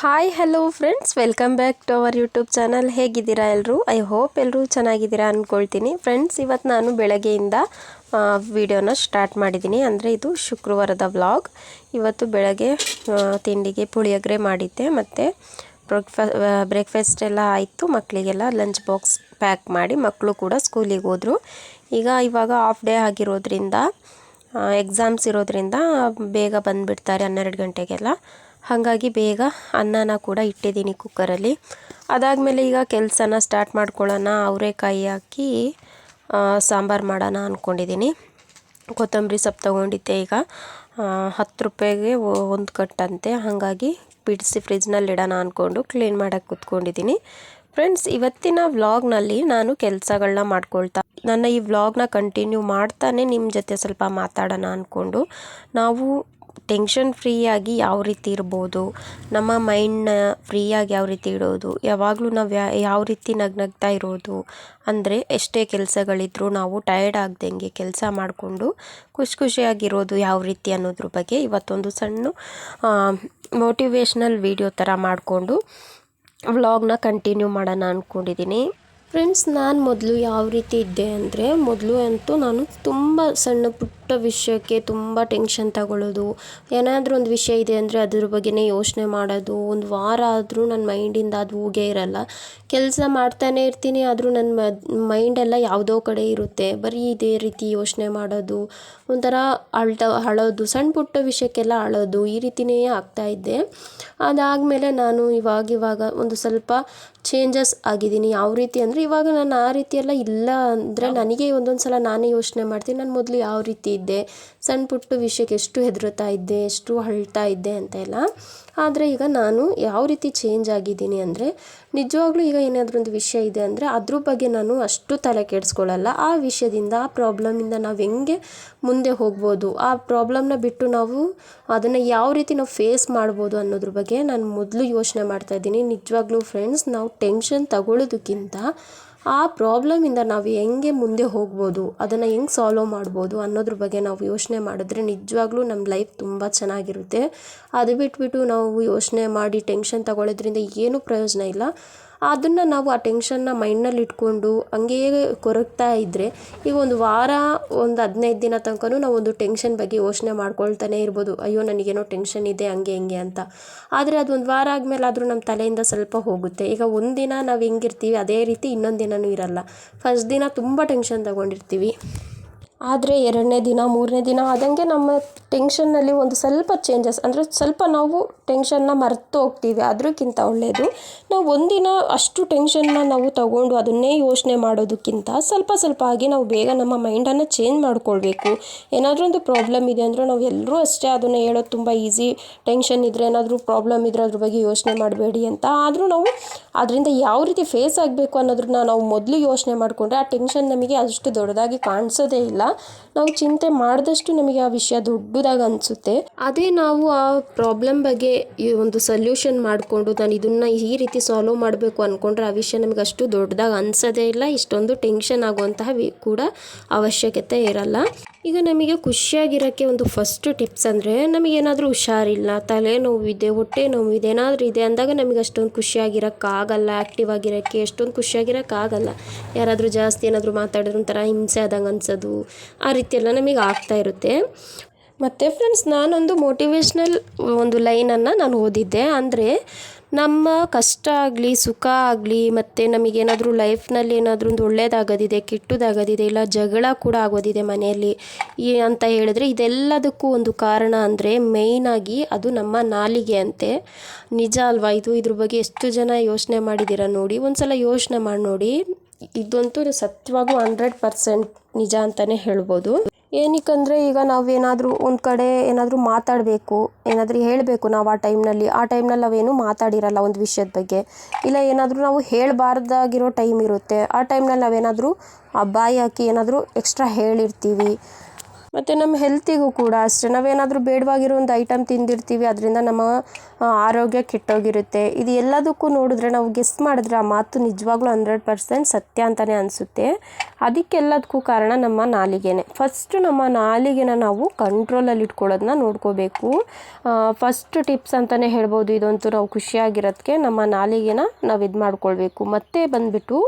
Hi hello friends welcome back to our YouTube channel ಹೇಗಿದ್ದೀರಾ ಎಲ್ಲರೂ I hope ಎಲ್ಲರೂ ಚೆನ್ನಾಗಿದ್ದೀರಾ ಅಂದ್ಕೊಳ್ತೀನಿ ಫ್ರೆಂಡ್ಸ್ ಇವತ್ತು ನಾನು ಬೆಳಗ್ಗೆಯಿಂದ ವಿಡಿಯೋನ ಸ್ಟಾರ್ಟ್ ಮಾಡಿದ್ದೀನಿ. ಅಂದರೆ ಇದು ಶುಕ್ರವಾರದ ವ್ಲಾಗ್ ಇವತ್ತು ಬೆಳಗ್ಗೆ ತಿಂಡಿಗೆ ಪುಳಿಯೋಗರೆ ಮಾಡಿದ್ದೆ. ಮತ್ತು ಬ್ರೇಕ್ಫಾ ಬ್ರೇಕ್ಫಾಸ್ಟ್ ಎಲ್ಲ ಆಯಿತು. ಮಕ್ಕಳಿಗೆಲ್ಲ ಲಂಚ್ ಬಾಕ್ಸ್ ಪ್ಯಾಕ್ ಮಾಡಿ ಮಕ್ಕಳು ಕೂಡ ಸ್ಕೂಲಿಗೆ ಹೋದರು. ಈಗ ಇವಾಗ ಆಫ್ ಡೇ ಆಗಿರೋದ್ರಿಂದ ಎಕ್ಸಾಮ್ಸ್ ಇರೋದ್ರಿಂದ ಬೇಗ ಬಂದುಬಿಡ್ತಾರೆ ಹನ್ನೆರಡು ಗಂಟೆಗೆಲ್ಲ. ಹಾಗಾಗಿ ಬೇಗ ಅನ್ನನ ಕೂಡ ಇಟ್ಟಿದ್ದೀನಿ ಕುಕ್ಕರಲ್ಲಿ. ಅದಾದಮೇಲೆ ಈಗ ಕೆಲಸನ ಸ್ಟಾರ್ಟ್ ಮಾಡ್ಕೊಳ್ಳೋಣ. ಅವರೆಕಾಯಿ ಹಾಕಿ ಸಾಂಬಾರು ಮಾಡೋಣ ಅಂದ್ಕೊಂಡಿದ್ದೀನಿ ಕೊತ್ತಂಬರಿ ಸೊಪ್ಪು ತೊಗೊಂಡಿದ್ದೆ ಈಗ. ಹತ್ತು ರೂಪಾಯಿಗೆ ಒಂದು ಕಟ್ಟಂತೆ. ಹಾಗಾಗಿ ಬಿಡಿಸಿ ಫ್ರಿಜ್ನಲ್ಲಿ ಇಡೋಣ ಅಂದ್ಕೊಂಡು ಕ್ಲೀನ್ ಮಾಡೋಕ್ಕೆ ಕೂತ್ಕೊಂಡಿದ್ದೀನಿ. ಫ್ರೆಂಡ್ಸ್ ಇವತ್ತಿನ ವ್ಲಾಗ್ನಲ್ಲಿ ನಾನು ಕೆಲಸಗಳನ್ನ ಮಾಡ್ಕೊಳ್ತಾ ನನ್ನ ಈ ವ್ಲಾಗ್ನ ಕಂಟಿನ್ಯೂ ಮಾಡ್ತಾನೆ ನಿಮ್ಮ ಜೊತೆ ಸ್ವಲ್ಪ ಮಾತಾಡೋಣ ಅಂದ್ಕೊಂಡು ನಾವು ಟೆನ್ಷನ್ ಫ್ರೀಯಾಗಿ ಯಾವ ರೀತಿ ಇರ್ಬೋದು, ನಮ್ಮ ಮೈಂಡ್ನ ಫ್ರೀಯಾಗಿ ಯಾವ ರೀತಿ ಇಡೋದು, ಯಾವಾಗಲೂ ನಾವು ಯಾವ ರೀತಿ ನಗ್ನಗ್ತಾ ಇರೋದು ಅಂದರೆ ಎಷ್ಟೇ ಕೆಲಸಗಳಿದ್ರೂ ನಾವು ಟಯರ್ಡ್ ಆಗ್ದಂಗೆ ಕೆಲಸ ಮಾಡಿಕೊಂಡು ಖುಷಿ ಖುಷಿಯಾಗಿರೋದು ಯಾವ ರೀತಿ ಅನ್ನೋದ್ರ ಬಗ್ಗೆ ಇವತ್ತೊಂದು ಸಣ್ಣ ಮೋಟಿವೇಶ್ನಲ್ ವಿಡಿಯೋ ಥರ ಮಾಡಿಕೊಂಡು ವ್ಲಾಗ್ನ ಕಂಟಿನ್ಯೂ ಮಾಡೋಣ ಅಂದ್ಕೊಂಡಿದ್ದೀನಿ ಫ್ರೆಂಡ್ಸ್ ನಾನು ಮೊದಲು ಯಾವ ರೀತಿ ಇದ್ದೆ ಅಂದರೆ ಮೊದಲು ಅಂತೂ ನಾನು ತುಂಬ ಸಣ್ಣ ಪುಟ್ಟ ವಿಷಯಕ್ಕೆ ತುಂಬ ಟೆನ್ಷನ್ ತಗೊಳ್ಳೋದು ಏನಾದರೂ ಒಂದು ವಿಷಯ ಇದೆ ಅಂದರೆ ಅದ್ರ ಬಗ್ಗೆನೇ ಯೋಚನೆ ಮಾಡೋದು. ಒಂದು ವಾರ ಆದರೂ ನನ್ನ ಮೈಂಡಿಂದ ಅದು ಹೋಗೇ ಇರಲ್ಲ. ಕೆಲಸ ಮಾಡ್ತಾನೆ ಇರ್ತೀನಿ, ಆದರೂ ನನ್ನ ಮೈಂಡೆಲ್ಲ ಯಾವುದೋ ಕಡೆ ಇರುತ್ತೆ. ಬರೀ ಇದೇ ರೀತಿ ಯೋಚನೆ ಮಾಡೋದು, ಒಂಥರ ಅಳ್ತ, ಅಳೋದು, ಸಣ್ಣ ಪುಟ್ಟ ವಿಷಯಕ್ಕೆಲ್ಲ ಅಳೋದು ಈ ರೀತಿಯೇ ಆಗ್ತಾ ಇದ್ದೆ. ಅದಾದಮೇಲೆ ನಾನು ಇವಾಗಿವಾಗ ಇವಾಗ ಒಂದು ಸ್ವಲ್ಪ ಚೇಂಜಸ್ ಆಗಿದ್ದೀನಿ. ಯಾವ ರೀತಿ ಅಂದರೆ ಇವಾಗ ನಾನು ಆ ರೀತಿ ಎಲ್ಲ ಇಲ್ಲ ಅಂದರೆ ನನಗೆ ಒಂದೊಂದು ಸಲ ನಾನೇ ಯೋಚನೆ ಮಾಡ್ತೀನಿ. ನಾನು ಮೊದಲು ಯಾವ ರೀತಿ ಇದ್ದೆ? ಸಣ್ಣ ಪುಟ್ಟ ವಿಷಯಕ್ಕೆ ಎಷ್ಟು ಹೆದರುತ್ತಾ ಇದ್ದೆ, ಎಷ್ಟು ಅಳ್ತಾ ಇದ್ದೆ ಅಂತ ಎಲ್ಲ. ಆದರೆ ಈಗ ನಾನು ಯಾವ ರೀತಿ ಚೇಂಜ್ ಆಗಿದ್ದೀನಿ ಅಂದರೆ, ನಿಜವಾಗ್ಲೂ ಈಗ ಏನಾದರೂ ಒಂದು ವಿಷಯ ಇದೆ ಅಂದರೆ ಅದ್ರ ಬಗ್ಗೆ ನಾನು ಅಷ್ಟು ತಲೆ ಕೆಡಿಸ್ಕೊಳ್ಳಲ್ಲ. ಆ ವಿಷಯದಿಂದ, ಆ ಪ್ರಾಬ್ಲಮಿಂದ ನಾವು ಹೆಂಗೆ ಮುಂದೆ ಹೋಗ್ಬೋದು? ಆ ಪ್ರಾಬ್ಲಮ್ನ ಬಿಟ್ಟು ನಾವು ಅದನ್ನು ಯಾವ ರೀತಿ ನಾವು ಫೇಸ್ ಮಾಡ್ಬೋದು ಅನ್ನೋದ್ರ ಬಗ್ಗೆ ನಾನು ಮೊದಲು ಯೋಚನೆ ಮಾಡ್ತಾ ಇದ್ದೀನಿ. ನಿಜವಾಗ್ಲೂ ಫ್ರೆಂಡ್ಸ್ ನಾವು ಟೆನ್ಷನ್ ತಗೊಳ್ಳೋದಕ್ಕಿಂತ ಆ ಪ್ರಾಬ್ಲಮಿಂದ ನಾವು ಹೆಂಗೆ ಮುಂದೆ ಹೋಗ್ಬೋದು, ಅದನ್ನು ಹೆಂಗೆ ಸಾಲ್ವ್ ಮಾಡ್ಬೋದು ಅನ್ನೋದ್ರ ಬಗ್ಗೆ ನಾವು ಯೋಚನೆ ಮಾಡಿದ್ರೆ ನಿಜವಾಗ್ಲೂ ನಮ್ಮ ಲೈಫ್ ತುಂಬ ಚೆನ್ನಾಗಿರುತ್ತೆ. ಅದು ಬಿಟ್ಬಿಟ್ಟು ನಾವು ಯೋಚನೆ ಮಾಡಿ ಟೆನ್ಷನ್ ತಗೊಳ್ಳೋದ್ರಿಂದ ಏನೂ ಪ್ರಯೋಜನ ಇಲ್ಲ. ಅದನ್ನು ನಾವು ಆ ಟೆನ್ಷನ್ನ ಮೈಂಡ್ನಲ್ಲಿ ಇಟ್ಕೊಂಡು ಹಂಗೆಯೇ ಕೊರಗ್ತಾ ಇದ್ದರೆ ಈಗ ಒಂದು ವಾರ, ಒಂದು ಹದಿನೈದು ದಿನ ತನಕನೂ ನಾವು ಒಂದು ಟೆನ್ಷನ್ ಬಗ್ಗೆ ಯೋಚನೆ ಮಾಡ್ಕೊಳ್ತಾನೆ ಇರ್ಬೋದು. ಅಯ್ಯೋ, ನನಗೇನೋ ಟೆನ್ಷನ್ ಇದೆ, ಹಂಗೆ, ಹಿಂಗೆ ಅಂತ. ಆದರೆ ಅದು ಒಂದು ವಾರ ಆದಮೇಲೆ ಆದರೂ ನಮ್ಮ ತಲೆಯಿಂದ ಸ್ವಲ್ಪ ಹೋಗುತ್ತೆ. ಈಗ ಒಂದಿನ ನಾವು ಹೆಂಗಿರ್ತೀವಿ, ಅದೇ ರೀತಿ ಇನ್ನೊಂದು ದಿನವೂ ಇರಲ್ಲ. ಫಸ್ಟ್ ದಿನ ತುಂಬ ಟೆನ್ಷನ್ ತಗೊಂಡಿರ್ತೀವಿ. ಆದರೆ ಎರಡನೇ ದಿನ, ಮೂರನೇ ದಿನ ಆದಂಗೆ ನಮ್ಮ ಟೆನ್ಷನ್ನಲ್ಲಿ ಒಂದು ಸ್ವಲ್ಪ ಚೇಂಜಸ್ ಅಂದರೆ ಸ್ವಲ್ಪ ನಾವು ಟೆನ್ಷನ್ನ ಮರೆತು ಹೋಗ್ತೀವಿ ಅದಕ್ಕಿಂತ ಒಳ್ಳೆಯದು ನಾವು ಒಂದಿನ ಅಷ್ಟು ಟೆನ್ಷನ್ನ ನಾವು ತಗೊಂಡು ಅದನ್ನೇ ಯೋಚನೆ ಮಾಡೋದಕ್ಕಿಂತ ಸ್ವಲ್ಪ ಸ್ವಲ್ಪ ಆಗಿ ನಾವು ಬೇಗ ನಮ್ಮ ಮೈಂಡನ್ನು ಚೇಂಜ್ ಮಾಡ್ಕೊಳ್ಬೇಕು. ಏನಾದರೂ ಒಂದು ಪ್ರಾಬ್ಲಮ್ ಇದೆ ಅಂದರೆ ನಾವು ಎಲ್ಲರೂ ಅಷ್ಟೇ ಅದನ್ನು ಹೇಳೋದು ತುಂಬ ಈಸಿ ಟೆನ್ಷನ್ ಇದ್ದರೆ ಏನಾದರೂ ಪ್ರಾಬ್ಲಮ್ ಇದ್ದರೆ ಅದ್ರ ಬಗ್ಗೆ ಯೋಚನೆ ಮಾಡಬೇಡಿ ಅಂತ. ಆದರೂ ನಾವು ಅದರಿಂದ ಯಾವ ರೀತಿ ಫೇಸ್ ಆಗಬೇಕು ಅನ್ನೋದನ್ನ ನಾವು ಮೊದಲು ಯೋಚನೆ ಮಾಡಿಕೊಂಡ್ರೆ ಆ ಟೆನ್ಷನ್ ನಮಗೆ ಅಷ್ಟು ದೊಡ್ಡದಾಗಿ ಕಾಣಿಸೋದೇ ಇಲ್ಲ. ನಾವು ಚಿಂತೆ ಮಾಡಿದಷ್ಟು ನಮಗೆ ಆ ವಿಷಯ ದೊಡ್ಡದಾಗಿ ಅನಿಸುತ್ತೆ. ಅದೇ ನಾವು ಆ ಪ್ರಾಬ್ಲಮ್ ಬಗ್ಗೆ ಈ ಒಂದು ಸೊಲ್ಯೂಷನ್ ಮಾಡಿಕೊಂಡು ನಾನು ಇದನ್ನು ಈ ರೀತಿ ಸಾಲ್ವ್ ಮಾಡಬೇಕು ಅಂದ್ಕೊಂಡ್ರೆ ಆ ವಿಷಯ ನಮಗೆ ಅಷ್ಟು ದೊಡ್ಡದಾಗಿ ಅನಿಸೋದೇ ಇಲ್ಲ, ಇಷ್ಟೊಂದು ಟೆನ್ಷನ್ ಆಗುವಂತಹ ಕೂಡ ಅವಶ್ಯಕತೆ ಇರಲ್ಲ. ಈಗ ನಮಗೆ ಖುಷಿಯಾಗಿರೋಕ್ಕೆ ಒಂದು ಫಸ್ಟ್ ಟಿಪ್ಸ್ ಅಂದರೆ ನಮಗೇನಾದರೂ ಹುಷಾರಿಲ್ಲ, ತಲೆನೋವಿದೆ ಹೊಟ್ಟೆ ನೋವಿದೆ ಏನಾದರೂ ಇದೆ ಅಂದಾಗ ನಮಗೆ ಅಷ್ಟೊಂದು ಖುಷಿಯಾಗಿರೋಕ್ಕಾಗಲ್ಲ ಆ್ಯಕ್ಟಿವ್ ಆಗಿರೋಕ್ಕೆ ಎಷ್ಟೊಂದು ಖುಷಿಯಾಗಿರೋಕ್ಕಾಗಲ್ಲ. ಯಾರಾದರೂ ಜಾಸ್ತಿ ಏನಾದರೂ ಮಾತಾಡಿದ್ರೆ ಒಂಥರ ಹಿಂಸೆ ಆದಂಗೆ ಅನ್ಸೋದು, ಆ ರೀತಿ ಎಲ್ಲ ನಮಗೆ ಆಗ್ತಾ ಇರುತ್ತೆ. ಮತ್ತು ಫ್ರೆಂಡ್ಸ್ ನಾನೊಂದು ಮೋಟಿವೇಶ್ನಲ್ ಒಂದು ಲೈನನ್ನು ನಾನು ಓದಿದ್ದೆ. ಅಂದರೆ ನಮ್ಮ ಕಷ್ಟ ಆಗಲಿ, ಸುಖ ಆಗಲಿ, ಮತ್ತು ನಮಗೇನಾದರೂ ಲೈಫ್ನಲ್ಲಿ ಏನಾದರೂ ಒಂದು ಒಳ್ಳೆಯದಾಗೋದಿದೆ ಕೆಟ್ಟದಾಗೋದಿದೆ, ಇಲ್ಲ ಜಗಳ ಕೂಡ ಆಗೋದಿದೆ ಮನೆಯಲ್ಲಿ, ಈ ಅಂತ ಹೇಳಿದ್ರೆ ಇದೆಲ್ಲದಕ್ಕೂ ಒಂದು ಕಾರಣ ಅಂದರೆ ಮೇಯ್ನಾಗಿ ಅದು ನಮ್ಮ ನಾಲಿಗೆ ಅಂತೆ. ನಿಜ ಅಲ್ವಾ? ಇದು ಇದ್ರ ಬಗ್ಗೆ ಎಷ್ಟು ಜನ ಯೋಚನೆ ಮಾಡಿದ್ದೀರ ನೋಡಿ. ಒಂದು ಸಲ ಯೋಚನೆ ಮಾಡಿ ನೋಡಿ. ಇದಂತೂ ಸತ್ಯವಾಗೂ ಹಂಡ್ರೆಡ್ ಪರ್ಸೆಂಟ್ ನಿಜ ಅಂತಲೇ ಹೇಳ್ಬೋದು. ಏನಕ್ಕಂದರೆ ಈಗ ನಾವೇನಾದರೂ ಒಂದು ಕಡೆ ಏನಾದರೂ ಮಾತಾಡಬೇಕು, ಏನಾದರೂ ಹೇಳಬೇಕು ನಾವು ಆ ಟೈಮ್ನಲ್ಲಿ. ಆ ಟೈಮ್ನಲ್ಲಿ ನಾವೇನು ಮಾತಾಡಿರಲ್ಲ ಒಂದು ವಿಷಯದ ಬಗ್ಗೆ. ಇಲ್ಲ ಏನಾದರೂ ನಾವು ಹೇಳಬಾರ್ದಾಗಿರೋ ಟೈಮ್ ಇರುತ್ತೆ. ಆ ಟೈಮ್ನಲ್ಲಿ ನಾವೇನಾದರೂ ಬಾಯಿ ಹಾಕಿ ಏನಾದರೂ ಎಕ್ಸ್ಟ್ರಾ ಹೇಳಿರ್ತೀವಿ. ಮತ್ತು ನಮ್ಮ ಹೆಲ್ತಿಗೂ ಕೂಡ ಅಷ್ಟೇ. ನಾವೇನಾದರೂ ಬೇಡವಾಗಿರೋ ಒಂದು ಐಟಮ್ ತಿಂದಿರ್ತೀವಿ, ಅದರಿಂದ ನಮ್ಮ ಆರೋಗ್ಯ ಕೆಟ್ಟೋಗಿರುತ್ತೆ. ಇದು ಎಲ್ಲದಕ್ಕೂ ನೋಡಿದ್ರೆ ನಾವು ಗೆಸ್ ಮಾಡಿದ್ರೆ ಆ ಮಾತು ನಿಜವಾಗ್ಲೂ ಹಂಡ್ರೆಡ್ ಪರ್ಸೆಂಟ್ ಸತ್ಯ ಅಂತಲೇ ಅನಿಸುತ್ತೆ. ಅದಕ್ಕೆಲ್ಲದಕ್ಕೂ ಕಾರಣ ನಮ್ಮ ನಾಲಿಗೆನೆ. ಫಸ್ಟು ನಮ್ಮ ನಾಲಿಗೆನ ನಾವು ಕಂಟ್ರೋಲಲ್ಲಿ ಇಟ್ಕೊಳ್ಳೋದನ್ನ ನೋಡ್ಕೋಬೇಕು. ಫಸ್ಟ್ ಟಿಪ್ಸ್ ಅಂತಲೇ ಹೇಳ್ಬೋದು, ಇದಂತೂ ನಾವು ಖುಷಿಯಾಗಿರೋದಕ್ಕೆ ನಮ್ಮ ನಾಲಿಗೆನ ನಾವು ಇದು ಮಾಡ್ಕೊಳ್ಬೇಕು. ಮತ್ತೆ ಬಂದುಬಿಟ್ಟು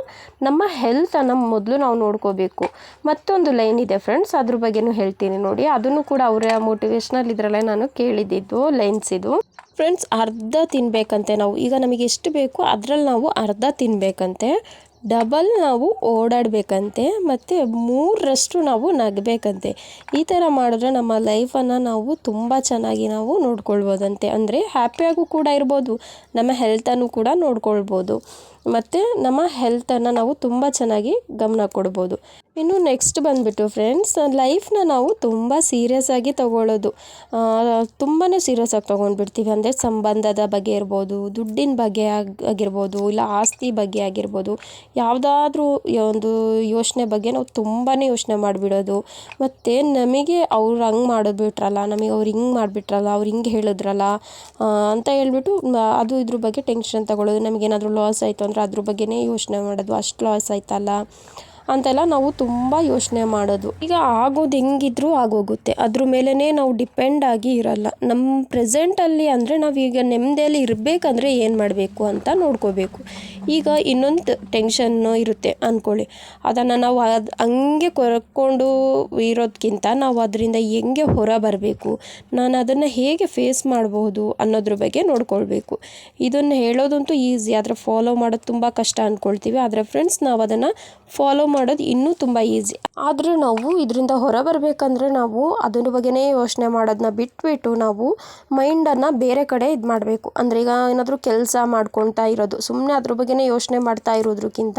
ನಮ್ಮ ಹೆಲ್ತನ್ನು ಮೊದಲು ನಾವು ನೋಡ್ಕೋಬೇಕು. ಮತ್ತೊಂದು ಲೈನ್ ಇದೆ ಫ್ರೆಂಡ್ಸ್ ಅದ್ರ ಬಗ್ಗೆನೂ ಹೇಳ್ತೀನಿ ನೋಡಿ. ಅದನ್ನು ಕೂಡ ಅವರ ಮೋಟಿವೇಶ್ನಲ್ ಇದರಲ್ಲೇ ನಾನು ಕೇಳಿದ್ದು ಲೈನ್ಸ್ ಇದು. ಫ್ರೆಂಡ್ಸ್ ಅರ್ಧ ತಿನ್ನಬೇಕಂತೆ ನಾವು. ಈಗ ನಮಗೆ ಎಷ್ಟು ಬೇಕು, ಅದರಲ್ಲಿ ನಾವು ಅರ್ಧ ತಿನ್ನಬೇಕಂತೆ ಡಬಲ್ ನಾವು ಓಡಾಡಬೇಕಂತೆ. ಮತ್ತು ಮೂರರಷ್ಟು ನಾವು ನಗಬೇಕಂತೆ. ಈ ಥರ ಮಾಡಿದ್ರೆ ನಮ್ಮ ಲೈಫನ್ನು ನಾವು ತುಂಬ ಚೆನ್ನಾಗಿ ನಾವು ನೋಡ್ಕೊಳ್ಬೋದಂತೆ. ಅಂದರೆ ಹ್ಯಾಪಿಯಾಗೂ ಕೂಡ ಇರ್ಬೋದು. ನಮ್ಮ ಹೆಲ್ತನ್ನು ಕೂಡ ನೋಡ್ಕೊಳ್ಬೋದು. ಮತ್ತು ನಮ್ಮ ಹೆಲ್ತನ್ನು ನಾವು ತುಂಬ ಚೆನ್ನಾಗಿ ಗಮನ ಕೊಡ್ಬೋದು. ಇನ್ನು ನೆಕ್ಸ್ಟ್ ಬಂದುಬಿಟ್ಟು ಫ್ರೆಂಡ್ಸ್ ಲೈಫ್ನ ನಾವು ತುಂಬ ಸೀರಿಯಸ್ ಆಗಿ ತಗೊಳ್ಳೋದು. ತುಂಬಾ ಸೀರಿಯಸ್ ಆಗಿ ತೊಗೊಂಡ್ಬಿಡ್ತೀವಿ. ಅಂದರೆ ಸಂಬಂಧದ ಬಗ್ಗೆ ಇರ್ಬೋದು, ದುಡ್ಡಿನ ಬಗ್ಗೆ ಆಗ್, ಆಗಿರ್ಬೋದು, ಇಲ್ಲ ಆಸ್ತಿ ಬಗ್ಗೆ ಆಗಿರ್ಬೋದು. ಯಾವುದಾದ್ರೂ ಒಂದು ಯೋಚನೆ ಬಗ್ಗೆ ನಾವು ತುಂಬಾ ಯೋಚನೆ ಮಾಡಿಬಿಡೋದು. ಮತ್ತು ನಮಗೆ ಅವ್ರು ಹಂಗೆ ಮಾಡಿಬಿಟ್ರಲ್ಲ, ನಮಗೆ ಅವ್ರು ಹಿಂಗೆ ಮಾಡಿಬಿಟ್ರಲ್ಲ, ಅವ್ರು ಹಿಂಗೆ ಹೇಳಿದ್ರಲ್ಲ ಅಂತ ಹೇಳ್ಬಿಟ್ಟು, ಅದು ಇದ್ರ ಬಗ್ಗೆ ಟೆನ್ಷನ್ ತಗೊಳ್ಳೋದು. ನಮಗೇನಾದರೂ ಲಾಸ್ ಆಯಿತು ಅಂದರೆ ಅದ್ರ ಬಗ್ಗೆನೇ ಯೋಚನೆ ಮಾಡೋದು. ಅಷ್ಟು ಲಾಸ್ ಆಯ್ತಲ್ಲ? ಅಂತೆಲ್ಲ ನಾವು ತುಂಬ ಯೋಚನೆ ಮಾಡೋದು. ಈಗ ಆಗೋದು ಹೆಂಗಿದ್ರೂ ಆಗೋಗುತ್ತೆ. ಅದ್ರ ಮೇಲೇ ನಾವು ಡಿಪೆಂಡ್ ಆಗಿ ಇರಲ್ಲ. ನಮ್ಮ ಪ್ರೆಸೆಂಟಲ್ಲಿ ಅಂದರೆ ನಾವೀಗ ನೆಮ್ಮದಿಯಲ್ಲಿ ಇರಬೇಕಂದ್ರೆ ಏನು ಮಾಡಬೇಕು ಅಂತ ನೋಡ್ಕೋಬೇಕು. ಈಗ ಇನ್ನೊಂದು ಟೆನ್ಷನ್ನು ಇರುತ್ತೆ ಅಂದ್ಕೊಳ್ಳಿ ಅದನ್ನು ನಾವು ಅದು ಹಂಗೆ ಕೊರ್ಕೊಂಡು ಇರೋದಕ್ಕಿಂತ ನಾವು ಅದರಿಂದ ಹೆಂಗೆ ಹೊರ ಬರಬೇಕು? ನಾನು ಅದನ್ನು ಹೇಗೆ ಫೇಸ್ ಮಾಡಬಹುದು ಅನ್ನೋದ್ರ ಬಗ್ಗೆ ನೋಡ್ಕೊಳ್ಬೇಕು. ಇದನ್ನು ಹೇಳೋದಂತೂ ಈಸಿ ಆದರೆ ಫಾಲೋ ಮಾಡೋದು ತುಂಬ ಕಷ್ಟ ಅಂದ್ಕೊಳ್ತೀವಿ ಆದರೆ ಫ್ರೆಂಡ್ಸ್ ನಾವು ಅದನ್ನು ಫಾಲೋ ಮಾಡೋದು ಇನ್ನೂ ತುಂಬ ಈಸಿ. ಆದರೆ ನಾವು ಇದರಿಂದ ಹೊರ ಬರಬೇಕಂದ್ರೆ ನಾವು ಅದ್ರ ಬಗ್ಗೆನೇ ಯೋಚನೆ ಮಾಡೋದನ್ನ ಬಿಟ್ಬಿಟ್ಟು ನಾವು ಮೈಂಡನ್ನು ಬೇರೆ ಕಡೆ ಇದು ಮಾಡಬೇಕು. ಅಂದರೆ ಈಗ ಏನಾದರೂ ಕೆಲಸ ಮಾಡ್ಕೊತಾ ಇರೋದು ಸುಮ್ಮನೆ ಅದ್ರ ಬಗ್ಗೆನೇ ಯೋಚನೆ ಮಾಡ್ತಾ ಇರೋದ್ರಕ್ಕಿಂತ